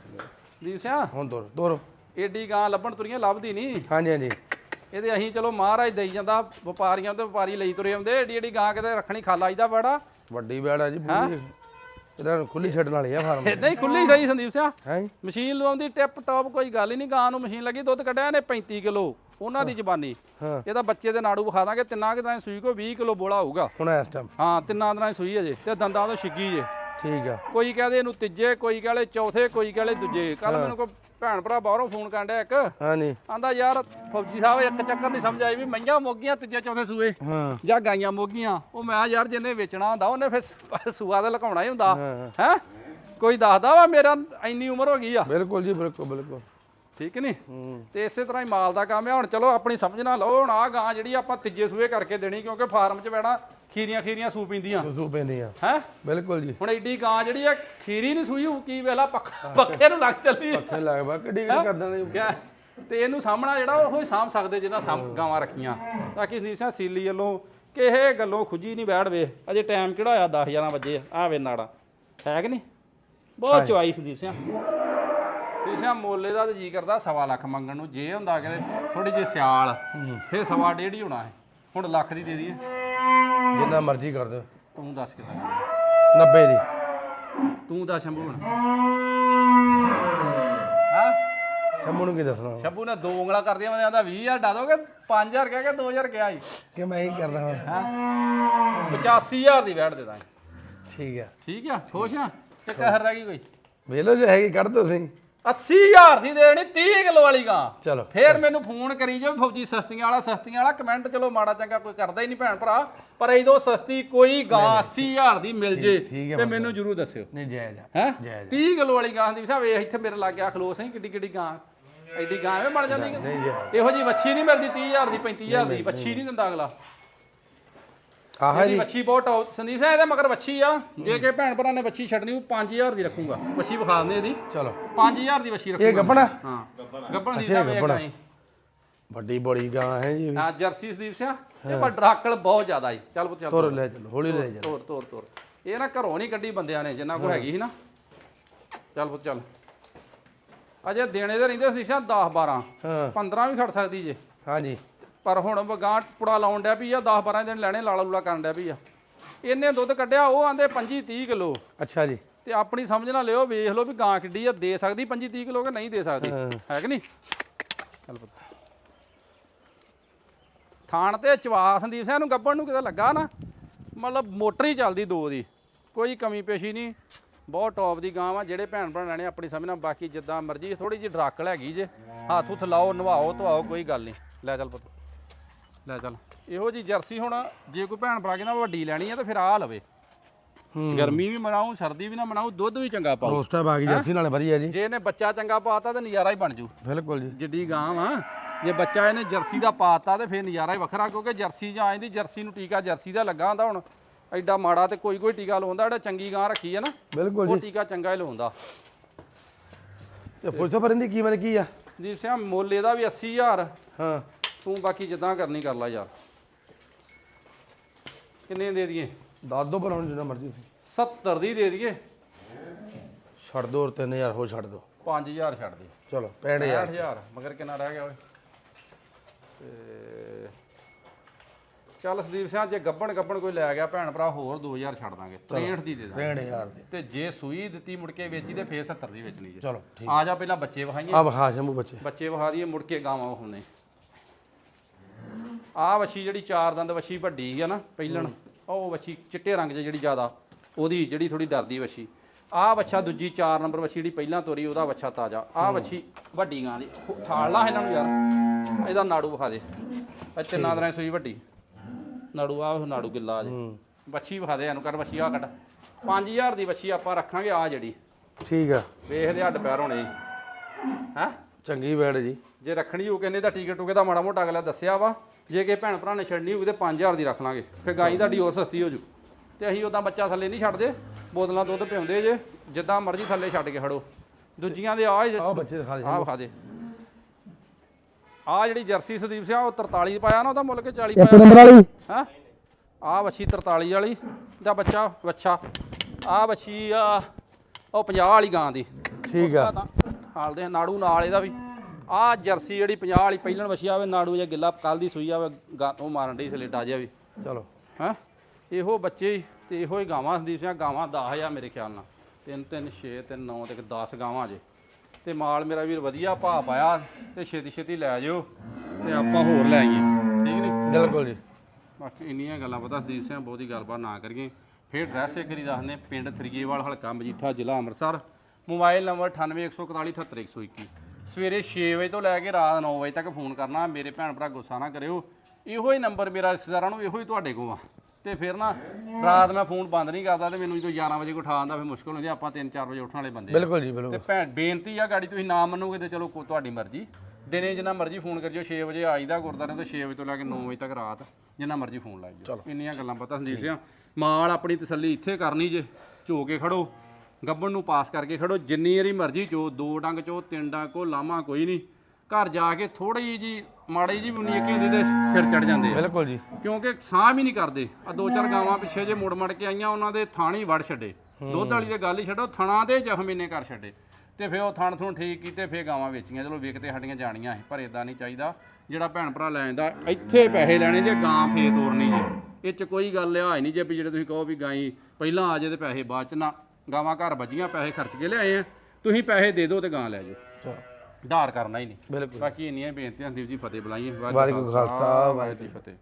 ਦੀਪ ਸਿੰਘ ਹੁਣ ਤੋਰੋ ਤੋਰੋ। ਏਡੀ ਗਾਂ ਲੱਭਣ ਤੁਰੀਆਂ ਲੱਭਦੀ ਨਹੀਂ ਹਾਂਜੀ ਹਾਂਜੀ। ਇਹਦੇ ਅਸੀਂ ਚਲੋ ਮਹਾਰਾਜ ਦੇਈ ਜਾਂਦਾ ਵਪਾਰੀਆਂ ਤੇ ਵਪਾਰੀ ਲਈ ਤੁਰੇ ਆਉਂਦੇ ਏਡੀ ਏਡੀ ਗਾਂ ਕਿਤੇ ਰੱਖਣੀ ਖਾਲਾ ਆਈਦਾ ਬੜਾ ਵੱਡੀ ਵੇੜ ਆ ਜੀ ਪੂਰੀ। ਇਹਦਾ ਖੁੱਲੀ ਛੱਡਣ ਵਾਲੀ ਆ ਫਾਰਮ ਇਦਾਂ ਹੀ ਖੁੱਲੀ ਸਹੀ ਸੰਦੀਪ ਹੈ? ਮਸ਼ੀਨ ਲਵਾਉਂਦੀ ਟਿਪ ਟੌਪ ਕੋਈ ਗੱਲ ਹੀ ਨਹੀਂ ਗਾਂ ਨੂੰ ਮਸ਼ੀਨ ਲੱਗੀ ਦੁੱਧ ਕੱਢਿਆ ਇਹਨੇ 35 ਕਿਲੋ ਉਹਨਾਂ ਦੀ ਜ਼ਬਾਨੀ। ਇਹਦਾ ਬੱਚੇ ਦੇ ਨਾੜੂ ਵਿਖਾ ਦਾਂਗੇ ਤਿੰਨਾਂ ਕਿ ਦਿਨਾਂ ਸੂਈ ਕੋ 20 ਕਿਲੋ ਬੋਲਾ ਹੋਊਗਾ। ਹੁਣ ਇਸ ਟਾਈਮ ਹਾਂ ਤਿੰਨਾਂ ਦਿਨਾਂ ਸੂਈ ਅਜੇ ਤੇ ਦੰਦਾਂ ਤੋਂ ਛਿੱਗੀ ਜੇ। ਠੀਕ ਆ। ਕੋਈ ਕਹਦੇ ਇਹਨੂੰ ਤੀਜੇ ਕੋਈ ਕਹਲੇ ਚੌਥੇ ਕੋਈ ਕਹਲੇ ਦੂਜੇ। ਕੱਲ ਮੈਨੂੰ ਕੋਈ ਭੈਣ ਭਰਾ ਬਾਹਰੋਂ ਫੋਨ ਕਰਨ ਡਿਆ ਇੱਕ। ਹਾਂਜੀ। ਆਂਦਾ ਯਾਰ ਫੌਜੀ ਸਾਹਿਬ ਇੱਕ ਚੱਕਰ ਨਹੀਂ ਸਮਝ ਆਈ ਵੀ ਮਈਆਂ ਮੋਗੀਆਂ ਤੀਜੇ ਚੌਥੇ ਸੂਏ ਹਾਂ। ਜਾਂ ਗਾਈਆਂ ਮੋਗੀਆਂ। ਉਹ ਮੈਂ ਯਾਰ ਜਿਹਨੇ ਵੇਚਣਾ ਹੁੰਦਾ ਉਹਨੇ ਫਿਰ ਸੂਆ ਤੇ ਲਕਾਉਣਾ ਹੀ ਹੁੰਦਾ। ਹੈ? ਕੋਈ ਦੱਸਦਾ ਵਾ ਮੇਰਾ ਇੰਨੀ ਉਮਰ ਹੋ ਗਈ ਆ? ਬਿਲਕੁਲ ਜੀ ਬਿਲਕੁਲ ਬਿਲਕੁਲ। ਠੀਕ ਨਹੀਂ? ਤੇ ਇਸੇ ਤਰ੍ਹਾਂ ਹੀ ਮਾਲ ਦਾ ਕੰਮ ਹੈ। ਹੁਣ ਚਲੋ ਆਪਣੀ ਸਮਝ ਨਾਲ ਲਓ ਹੁਣ ਆ ਗਾਂ ਜਿਹੜੀ ਆਪਾਂ ਤੀਜੇ ਸੂਏ ਕਰਕੇ ਦੇਣੀ ਕਿਉਂਕਿ ਫਾਰਮ 'ਚ ਬੈਣਾ ਖੀਰੀਆਂ ਖੀਰੀਆਂ ਸੂ ਪੀਂਦੀਆਂ। ਸੂ ਪੈਂਦੀ ਆ ਹੈ? ਬਿਲਕੁਲ ਜੀ। ਹੁਣ ਐਡੀ ਗਾਂ ਜਿਹੜੀ ਆ ਖੀਰੀ ਨਹੀਂ ਸੂਈ ਕੀ ਵੇਲਾ ਪੱਖ- ਪੱਖੇ ਨੂੰ ਲੱਗ ਚੱਲੀ। ਫੇ ਲੱਗ ਬਾ ਕਿੱਡੀ ਕਿੱਡੀ ਕਰ ਦਿੰਦੇ? ਤੇ ਇਹਨੂੰ ਸਾਹਮਣਾ ਜਿਹੜਾ ਉਹ ਹੀ ਸਾਂਭ ਸਕਦੇ ਜਿਹਨਾਂ ਗਾਵਾਂ ਰੱਖੀਆਂ। ਤਾਂ ਕਿ ਸਿੰਘ ਸੀਲੀ ਵੱਲੋਂ ਕਿਸੇ ਗੱਲੋਂ ਖੁੱਜੀ ਨਹੀਂ ਬੈਠ ਵੇ। ਅਜੇ ਟਾਈਮ ਕਿਹੜਾ ਹੋਇਆ? 10 11 ਵਜੇ। ਆ ਵੇ ਨਾੜਾ। ਹੈ ਕਿ ਨਹੀਂ? ਬਹੁਤ ਚੁਆਈ ਸੰਦੀਪ ਸਿੰਘ ਸਿੰਘ ਮੋਲੇ ਦਾ ਜੀ ਕਰਦਾ ਸਵਾ ਲੱਖ ਮੰਗਣ ਨੂੰ। ਜੇ ਹੁੰਦਾ ਕਿਤੇ ਥੋੜੀ ਜਿਹੀ ਸਿਆਲ ਫੇਰ ਸਵਾ ਡੇਢ ਹੀ ਹੋਣਾ ਹੈ। ਹੁਣ ਲੱਖ ਦੀ ਦੇ ਦਈਏ। ਜਿੰਨਾ ਮਰਜ਼ੀ ਕਰ ਦਿਓ। ਤੂੰ ਦੱਸ ਕਿਦਾਂ ਕਰਨਾ? 90 ਦੀ। ਤੂੰ ਦੱਸ ਸ਼ੰਭੂ ਹੁਣ। ਹਾਂ? ਸ਼ੰਮੂ ਨੂੰ ਕੀ ਦੱਸਣਾ? ਸ਼ੰਭੂ ਨੇ ਦੋ ਉਂਗਲਾਂ ਕਰਦੀਆਂ ਮੈਂ ਆਂਦਾ 20000 ਡਾ ਦੋਗੇ 5000 ਕਹਿ ਕੇ 2000 ਗਿਆ ਜੀ ਕਿ ਮੈਂ ਹੀ ਕਰਦਾ ਹਾਂ। ਹਾਂ? 85000 ਦੀ ਵੈਟ ਦੇ ਦਾਂਗੇ। ਠੀਕ ਆ। ਠੀਕ ਆ? ਖੁਸ਼ ਆ? ਤੇ ਕਹਿਰ ਰਹਿ ਗਈ ਕੋਈ? ਵੇਲੋ ਜੋ ਹੈਗੀ ਕੱਢ ਦੋ ਤੁਸੀਂ। 80000 ਦੀ ਦੇਣੀ 30 ਕਿਲੋ ਵਾਲੀ ਗਾਂ ਚਲੋ। ਫੇਰ ਮੈਨੂੰ ਫੋਨ ਕਰੀ ਜੋ ਫੌਜੀ ਸਸਤੀਆਂ ਵਾਲਾ ਸਸਤੀਆਂ ਵਾਲਾ ਕਮੈਂਟ ਚਲੋ ਮਾੜਾ ਚੰਗਾ ਕੋਈ ਕਰਦਾ ਹੀ ਨਹੀਂ ਭੈਣ ਭਰਾ ਪਰ ਇਦੋਂ ਸਸਤੀ ਕੋਈ ਗਾਂ 80000 ਦੀ ਮਿਲ ਜੇ ਤੇ ਮੈਨੂੰ ਜਰੂਰ ਦੱਸਿਓ। ਨਹੀਂ ਜਾਇਜ਼ ਹੈ? ਜਾਇਜ਼ 30 ਕਿਲੋ ਵਾਲੀ ਗਾਂ ਦੀ ਸਾਹਿਬ ਵੇਖ ਇੱਥੇ ਮੇਰੇ ਲੱਗ ਗਿਆ ਖਲੋਸ ਨਹੀਂ ਕਿੱਡੀ ਕਿੱਡੀ ਗਾਂ ਐਡੀ ਗਾਂ ਐਵੇਂ ਬਣ ਜਾਂਦੀ ਇਹੋ ਜੀ ਵੱਛੀ ਨਹੀਂ ਮਿਲਦੀ 30000 ਦੀ 35000 ਦੀ ਵੱਛੀ ਨਹੀਂ ਦਿੰਦਾ ਅਗਲਾ। ਆਹ ਇਹਦੀ ਜੀ। ਵੱਛੀ ਬਹੁਤ ਟੌਪ ਸੰਦੀਪ ਸਾਹਿਬ ਇਹਦੇ ਮਗਰ ਵੱਛੀ ਆ। ਜੇ ਕਿ ਭੈਣ ਭਰਾ ਨੇ ਵੱਛੀ ਛੱਡਣੀ ਉਹ 5000 ਦੀ ਰੱਖੂਗਾ। ਵੱਛੀ ਵਿਖਾ ਦਿੰਦੇ ਇਹਦੀ। ਚਲੋ। 5000 ਦੀ ਵੱਛੀ ਇਹ ਰੱਖੂਗਾ। ਗੱਪਣਾ ਹਾਂ। ਗੱਬਣ। ਦੀ ਸਾਹਿਬ ਇਹ ਗੱਭਣ। ਗਾਂ ਵੱਡੀ ਬੜੀ ਗਾਂ ਹੈ ਜੀ। ਹਾਂ ਜਰਸੀ ਸੰਦੀਪ ਸਿੰਘ ਇਹ ਪਰ ਡਰਾਕਲ ਬਹੁਤ ਜ਼ਿਆਦਾ ਜੀ ਚੱਲ ਪੁੱਤ ਚੱਲ ਤੁਰ ਲੈ ਚਲੋ ਹੌਲੀ ਲੈ ਚੱਲ। ਤੋਰ ਤੋਰ ਤੋਰ। ਇਹ ਨਾ ਘਰੋਂ ਨਹੀਂ ਕੱਢੀ ਬੰਦਿਆਂ ਨੇ ਜਿੰਨਾ ਕੋ ਹੈਗੀ ਸੀ ਨਾ। ਚੱਲ ਪੁੱਤ ਚੱਲ। ਅਜੇ ਦੇਣੇ ਦੇ ਰਹਿੰਦੇ ਸੰਦੀਪ ਸਿੰਘ 10 12 ਹਾਂ। 15 ਵੀ ਖੜ ਸਕਦੀ ਜੇ। ਹਾਂਜੀ। ਪਰ ਹੁਣ ਗਾਂ ਪੁੜਾ ਲਾਉਣ ਡਿਆ ਵੀ ਆ 10 12 ਦਿਨ ਲੈਣੇ ਲਾਲਾ ਲੂਲਾ ਕਰਨ ਡਿਆ ਵੀ ਆ। ਇਹਨੇ ਦੁੱਧ ਕੱਢਿਆ ਉਹ ਆਂਦੇ 25 30 ਕਿਲੋ। ਅੱਛਾ ਜੀ। ਤੇ ਆਪਣੀ ਸਮਝ ਨਾਲ ਲਿਓ ਵੇਖ ਲਓ ਵੀ ਗਾਂ ਕਿੱਡੀ ਆ ਦੇ ਸਕਦੀ 25 30 ਕਿਲੋ ਕਿ ਨਹੀਂ ਦੇ ਸਕਦੀ। ਹਾਂ। ਕਿ ਨਹੀਂ? ਚੱਲ ਪੁੱਤ। ਥਾਣ ਤੇ ਚਵਾ ਸੰਦੀਪ ਸਿੰਘ ਨੂੰ ਗੱਬਣ ਨੂੰ ਕਿਤੇ ਲੱਗਾ ਨਾ ਮਤਲਬ ਮੋਟਰ ਹੀ ਚੱਲਦੀ ਦੋ ਦੀ ਕੋਈ ਕਮੀ ਪੇਸ਼ੀ ਨਹੀਂ। ਬਹੁਤ ਟੌਪ ਦੀ ਗਾਂ ਵਾ ਜਿਹੜੇ ਭੈਣ ਭਰਾ ਲੈਣੇ ਆਪਣੀ ਸਮਝ ਨਾਲ ਬਾਕੀ ਜਿੱਦਾਂ ਮਰਜ਼ੀ ਥੋੜੀ ਜਿਹੀ ਡਰਾਕਲ ਹੈਗੀ ਜੇ। ਹੱਥ ਹੁੱਥ ਲਾਓ ਨਵਾਓ ਧਵਾਓ ਕੋਈ ਗੱਲ ਨਹੀਂ। ਲੈ ਚੱਲ ਪੁੱਤ। ਲੈ ਚੱਲ। ਇਹੋ ਜੀ ਜਰਸੀ ਹੁਣ ਜੇ ਕੋਈ ਭੈਣ ਭਰਾ ਕਹਿੰਦਾ ਵੱਡੀ ਲੈਣੀ ਆ ਤਾਂ ਫਿਰ ਆਹ ਲਵੇ। ਹੂੰ। ਗਰਮੀ ਵੀ ਮਨਾਉ ਸਰਦੀ ਵੀ ਨਾ ਮਨਾਉ ਦੁੱਧ ਵੀ ਚੰਗਾ ਪਾਓ ਰੋਸਟਾ ਬਾਗੀ ਜਰਸੀ ਨਾਲ ਵਧੀਆ ਜੀ। ਜੇ ਇਹਨੇ ਬੱਚਾ ਚੰਗਾ ਪਾਤਾ ਤਾਂ ਨਜ਼ਾਰਾ ਹੀ ਬਣ ਜੂ। ਬਿਲਕੁਲ ਜੀ। ਜਿੱਡੀ ਗਾਂ ਵਾ ਜੇ ਬੱਚਾ ਇਹਨੇ ਜਰਸੀ ਦਾ ਪਾਤਾ ਤੇ ਫਿਰ ਨਜ਼ਾਰਾ ਹੀ ਵੱਖਰਾ ਕਿਉਂਕਿ ਜਰਸੀ ਜਾਂ ਆਂਦੀ ਜਰਸੀ ਨੂੰ ਟੀਕਾ ਜਰਸੀ ਦਾ ਲੱਗਾ ਹੁੰਦਾ ਹੁਣ। ਐਡਾ ਮਾੜਾ ਤੇ ਕੋਈ ਕੋਈ ਟੀਕਾ ਲਾਉਂਦਾ ਜਿਹੜਾ ਚੰਗੀ ਗਾਂ ਰੱਖੀ ਹੈ ਨਾ ਬਿਲਕੁਲ ਉਹ ਜੀ ਟੀਕਾ ਚੰਗਾ ਹੀ ਲਾਉਂਦਾ। ਤੇ ਪੁੱਛੋ ਪਰ ਇਹਦੀ ਕੀਮਤ ਕੀ ਆ? ਦੀਪ ਸਿੰਘ ਮੁੱਲ ਇਹਦਾ ਵੀ 80000 ਹਾਂ। ਤੂੰ ਬਾਕੀ ਜਿੱਦਾਂ ਕਰਨੀ ਕਰ ਲੈ ਯਾਰ। ਕਿੰਨੇ ਦੇ ਦਈਏ? ਦੱਸ ਦੋ ਜਿੰਨਾ ਮਰਜ਼ੀ ਤੁਸੀਂ। 70 ਦੀ ਦੇ ਦਈਏ। ਛੱਡ ਦੋ ਔਰ 3000 ਹੋ ਛੱਡ ਦੋ। 5000 ਛੱਡ ਦੇ। ਚਲੋ 65000 65000 ਮਗਰ ਕਿੰਨਾ ਰਹਿ ਗਿਆ ਓਏ? ਤੇ ਚੱਲ ਸੰਦੀਪ ਸਿੰਘ ਜੇ ਗੱਬਣ ਗੱਬਣ ਕੋਈ ਲੈ ਗਿਆ ਭੈਣ ਭਰਾ ਹੋਰ 2000 ਛੱਡ ਦਾਂਗੇ। 63 ਦੀ ਦੇ ਦਾਂਗੇ। 65000 ਦੀ। ਤੇ ਜੇ ਸੂਈ ਦਿੱਤੀ ਮੁੜ ਕੇ ਵੇਚੀ ਤੇ ਫੇਰ 70 ਦੀ ਵੇਚਣੀ ਜੇ। ਚਲੋ ਠੀਕ। ਆ ਜਾ ਪਹਿਲਾਂ ਬੱਚੇ ਵਹਾਈਏ ਆ ਬਖਾ ਸ਼ੰਭੂ ਬੱਚੇ। ਬੱਚੇ ਵਹਾ ਦਈਏ ਮੁੜ ਕੇ ਗਾਵਾਂ ਹੁੰਨੇ। ਆ ਵੱਛੀ ਜਿਹੜੀ ਚਾਰ ਦੰਦ ਵੱਛੀ ਵੱਡੀ ਆ ਨਾ ਪਹਿਲਣ ਉਹ ਵੱਛੀ ਚਿੱਟੇ ਰੰਗ 'ਚ ਜਿਹੜੀ ਜ਼ਿਆਦਾ ਉਹਦੀ ਜਿਹੜੀ ਥੋੜੀ ਡਰਦੀ ਵੱਛੀ। ਆ ਵੱਛਾ ਦੂਜੀ 4 ਨੰਬਰ ਵੱਛੀ ਜਿਹੜੀ ਪਹਿਲਾਂ ਤੋਰੀ ਉਹਦਾ ਵੱਛਾ ਤਾਜ਼ਾ। ਆ ਵੱਛੀ ਵੱਡੀ ਗਾਂ ਦੀ ਠਾਲ ਲਾ ਇਹਨਾਂ ਨੂੰ ਯਾਰ ਇਹਦਾ ਨਾੜੂ ਵਿਖਾ ਦੇ। ਦਿਨਾਂ ਦੀ ਸੂਈ ਵੱਡੀ। ਨਾੜੂ ਆ ਨਾੜੂ ਗਿੱਲਾ ਜੇ। ਵੱਛੀ ਵਿਖਾ ਦੇ ਇਹਨੂੰ ਕਰ ਵੱਛੀ ਆ ਕੱਢ। 5000 ਦੀ ਵੱਛੀ ਆਪਾਂ ਰੱਖਾਂਗੇ ਆ ਜਿਹੜੀ। ਠੀਕ ਆ। ਵੇਖਦੇ ਹੱਡ ਪੈਰ ਹੋਣੇ। ਹੈ? ਚੰਗੀ ਬੈੜ ਜੀ। ਜੇ ਰੱਖਣੀ ਹੋ ਕਹਿੰਦੇ ਤਾਂ ਟਿਕਟ ਟੁਕੇ ਦਾ ਮਾੜਾ ਮੋਟਾ ਅਗਲਾ ਦੱਸਿਆ ਵਾ ਜੇ ਕਿ ਭੈਣ ਭਰਾ ਨੇ ਛੱਡਣੀ ਹੋਊਗੀ ਤੇ 5000 ਦੀ ਰੱਖ ਲਾਂਗੇ। ਫਿਰ ਗਾਈ ਤੁਹਾਡੀ ਹੋਰ ਸਸਤੀ ਹੋ ਜੂ। ਤੇ ਅਸੀਂ ਉਦਾਂ ਬੱਚਾ ਥੱਲੇ ਨਹੀਂ ਛੱਡਦੇ ਬੋਤਲਾਂ ਦੁੱਧ ਪਿਉਂਦੇ ਜੇ ਜਿੱਦਾਂ ਮਰਜ਼ੀ ਥੱਲੇ ਛੱਡ ਕੇ ਖੜੋ। ਦੂਜੀਆਂ ਦੇ ਆ ਆਹ ਬੱਚੇ ਦਿਖਾ ਦੇ ਆ ਵਿਖਾ ਦੇ। ਆ ਜਿਹੜੀ ਜਰਸੀ ਸੰਦੀਪ ਸਿੰਘ ਉਹ 43 ਪਾਇਆ ਨਾ ਉਹਦਾ ਮੁੱਲ ਕੇ 40 ਪਾਇਆ? ਨੰਬਰ ਵਾਲੀ। ਹਾਂ? ਆ ਵੱਛੀ 43 ਵਾਲੀ ਦਾ ਬੱਚਾ ਵੱਛਾ। ਆ ਵੱਛੀ ਆ ਉਹ 50 ਵਾਲੀ ਗਾਂ ਦੀ। ਠੀਕ ਆ। ਤਾਂ ਹਾਲ ਦੇ ਨਾੜੂ ਨਾਲ ਇਹਦਾ ਵੀ। ਆ ਜਰਸੀ ਜਿਹੜੀ 50 ਵਾਲੀ ਪਹਿਲਣ ਵਛੀ ਆਵੇ ਨਾੜੂ ਜਾਂ ਗਿੱਲਾ ਕੱਲ ਦੀ ਸੂਈ ਆਵੇ ਗਾ- ਉਹ ਮਾਰਨ ਡਈ ਸਲੇਟਾ ਜਿਹਾ ਵੀ। ਚਲੋ। ਹੈ? ਇਹੋ ਬੱਚੇ ਤੇ ਇਹੋ ਹੀ ਗਾਵਾਂ ਸੰਦੀਪ ਸਿੰਘ ਗਾਵਾਂ 10 ਆ ਮੇਰੇ ਖਿਆਲ ਨਾਲ। 3 3 6 3 9 ਤੇ 10 ਗਾਵਾਂ ਜੇ। ਤੇ ਮਾਲ ਮੇਰਾ ਵੀਰ ਵਧੀਆ ਭਾ ਪਾਇਆ ਤੇ ਛੇਤੀ ਛੇਤੀ ਲੈ ਜਿਓ ਤੇ ਆਪਾਂ ਹੋਰ ਲੈ ਆਈਏ। ਠੀਕ ਨਹੀਂ ਬਿਲਕੁਲ ਜੀ। ਬਾਕੀ ਇੰਨੀਆਂ ਗੱਲਾਂ ਪਤਾ ਸੰਦੀਪ ਸਿੰਘ ਬਹੁਤੀ ਗੱਲਬਾਤ ਨਾ ਕਰੀਏ। ਫਿਰ ਐਡਰੈਸ ਇੱਕ ਵਾਰੀ ਦੱਸਦੇ ਪਿੰਡ ਥਰੀਏਵਾਲ ਹਲਕਾ ਮਜੀਠਾ ਜ਼ਿਲ੍ਹਾ ਅੰਮ੍ਰਿਤਸਰ। ਮੋਬਾਈਲ ਨੰਬਰ 9814478121 ਸਵੇਰੇ 6 ਵਜੇ ਤੋਂ ਲੈ ਕੇ ਰਾਤ 9 ਵਜੇ ਤੱਕ ਫੋਨ ਕਰਨਾ ਮੇਰੇ ਭੈਣ ਭਰਾ ਗੁੱਸਾ ਨਾ ਕਰਿਓ। ਇਹੋ ਹੀ ਨੰਬਰ ਮੇਰਾ ਰਿਸ਼ਤੇਦਾਰਾਂ ਨੂੰ ਇਹੋ ਹੀ ਤੁਹਾਡੇ ਕੋਲ ਆ। ਤੇ ਫਿਰ ਨਾ ਰਾਤ ਮੈਂ ਫੋਨ ਬੰਦ ਨਹੀਂ ਕਰਦਾ ਤੇ ਮੈਨੂੰ ਜਦੋਂ 11 ਵਜੇ ਕੋ ਉਠਾਉਣ ਦਾ ਫਿਰ ਮੁਸ਼ਕਲ ਹੁੰਦੀ ਆ, ਆਪਾਂ 3-4 ਵਜੇ ਉੱਠਣ ਵਾਲੇ ਬੰਦੇ ਆ। ਬਿਲਕੁਲ ਜੀ ਤੇ ਬਿਲਕੁਲ ਭੈਣ ਬੇਨਤੀ ਆ ਗਾੜੀ ਤੁਸੀਂ ਨਾ ਮੰਨੋਗੇ ਤੇ ਚਲੋ ਕੋ ਤੁਹਾਡੀ ਮਰਜ਼ੀ। ਦਿਨੇ ਜਿੰਨਾ ਮਰਜ਼ੀ ਫੋਨ ਕਰਿਓ 6 ਵਜੇ ਆਈਦਾ ਗੁਰਦਾਰੇ ਤੋਂ 6 ਵਜੇ ਤੋਂ ਲੈ ਕੇ 9 ਵਜੇ ਤੱਕ ਰਾਤ ਜਿੰਨਾ ਮਰਜ਼ੀ ਫੋਨ ਲਾਈ ਜਾਓ। ਇੰਨੀਆਂ ਗੱਲਾਂ ਪਤਾ ਸੰਦੀਪ ਸਿੰਘ ਮਾਲ ਆਪਣੀ ਤਸੱਲੀ ਇੱਥੇ ਕਰਨੀ ਜੇ ਝੋ ਕੇ ਖੜੋ। ਗੱਬਣ ਨੂੰ ਪਾਸ ਕਰਕੇ ਖੜੋ ਜਿੰਨੀ ਵਾਰੀ ਮਰਜ਼ੀ ਚੋ ਦੋ ਡੰਗ ਚੋ ਤਿੰਨ ਡੰਗ ਕੋ ਲਾਮਾ ਕੋਈ ਨਹੀਂ। ਘਰ ਜਾ ਕੇ ਥੋੜੀ ਜੀ ਮਾੜੀ ਜੀ ਵੀ ਉਨੀ ਇੱਕ ਹੁੰਦੀ ਤੇ ਸਿਰ ਚੜ ਜਾਂਦੇ ਆ। ਬਿਲਕੁਲ ਜੀ। ਕਿਉਂਕਿ ਸਾਹ ਵੀ ਨਹੀਂ ਕਰਦੇ। ਆ ਦੋ ਚਾਰ ਗਾਵਾਂ ਪਿੱਛੇ ਜੇ ਮੁੜ ਮੜ ਕੇ ਆਈਆਂ ਉਹਨਾਂ ਦੇ ਥਾਣੀ ਵੜ ਛੱਡੇ। ਦੁੱਧ ਵਾਲੀ ਤੇ ਗੱਲ ਹੀ ਛੱਡੋ ਥਣਾ ਦੇ ਜ਼ਖਮ ਇੰਨੇ ਕਰ ਛੱਡੇ। ਤੇ ਫਿਰ ਉਹ ਥਣ ਥੁਣ ਠੀਕ ਕੀਤੇ ਫਿਰ ਗਾਵਾਂ ਵੇਚੀਆਂ। ਚਲੋ ਵਿਕਤੇ ਸਾਡੀਆਂ ਜਾਣੀਆਂ ਸੀ ਪਰ ਇਦਾਂ ਨਹੀਂ ਚਾਹੀਦਾ। ਜਿਹੜਾ ਭੈਣ ਭਰਾ ਲੈ ਜਾਂਦਾ ਇੱਥੇ ਪੈਸੇ ਲੈਣੇ ਜੇ ਗਾਂ ਫੇਰ ਤੋਰਨੀ ਜੇ। ਇਹ ਚ ਕੋਈ ਗੱਲ ਆ ਹੀ ਨਹੀਂ ਜੇ ਵੀ ਜਿਹੜੇ ਤੁਸੀਂ ਕਹੋ ਵੀ ਗਾਈ ਪਹਿਲਾਂ ਆ ਜੇ ਤੇ ਪੈਸੇ ਬਾਅਦ ਚ ਨਾ। ਗਾਵਾਂ ਘਰ ਵੱਜੀਆਂ ਪੈਸੇ ਖਰਚ ਕੇ ਲਿਆਏ ਆ। ਤੁਸੀਂ ਪੈਸੇ ਦੇ ਦਿਓ ਤੇ ਗਾਂ ਲੈ ਜਾਓ ਉਧਾਰ ਕਰਨਾ ਹੀ ਨਹੀਂ। ਬਿਲਕੁਲ। ਬਾਕੀ ਇੰਨੀਆਂ ਬੇਨਤੀਆਂ ਸੰਦੀਪ ਜੀ ਫਤਿਹ ਬੁਲਾਈਏ। ਵਾਹਿਗੁਰੂ ਖਾਲਸਾ, ਵਾਹਿਗੁਰੂ ਫਤਿਹ।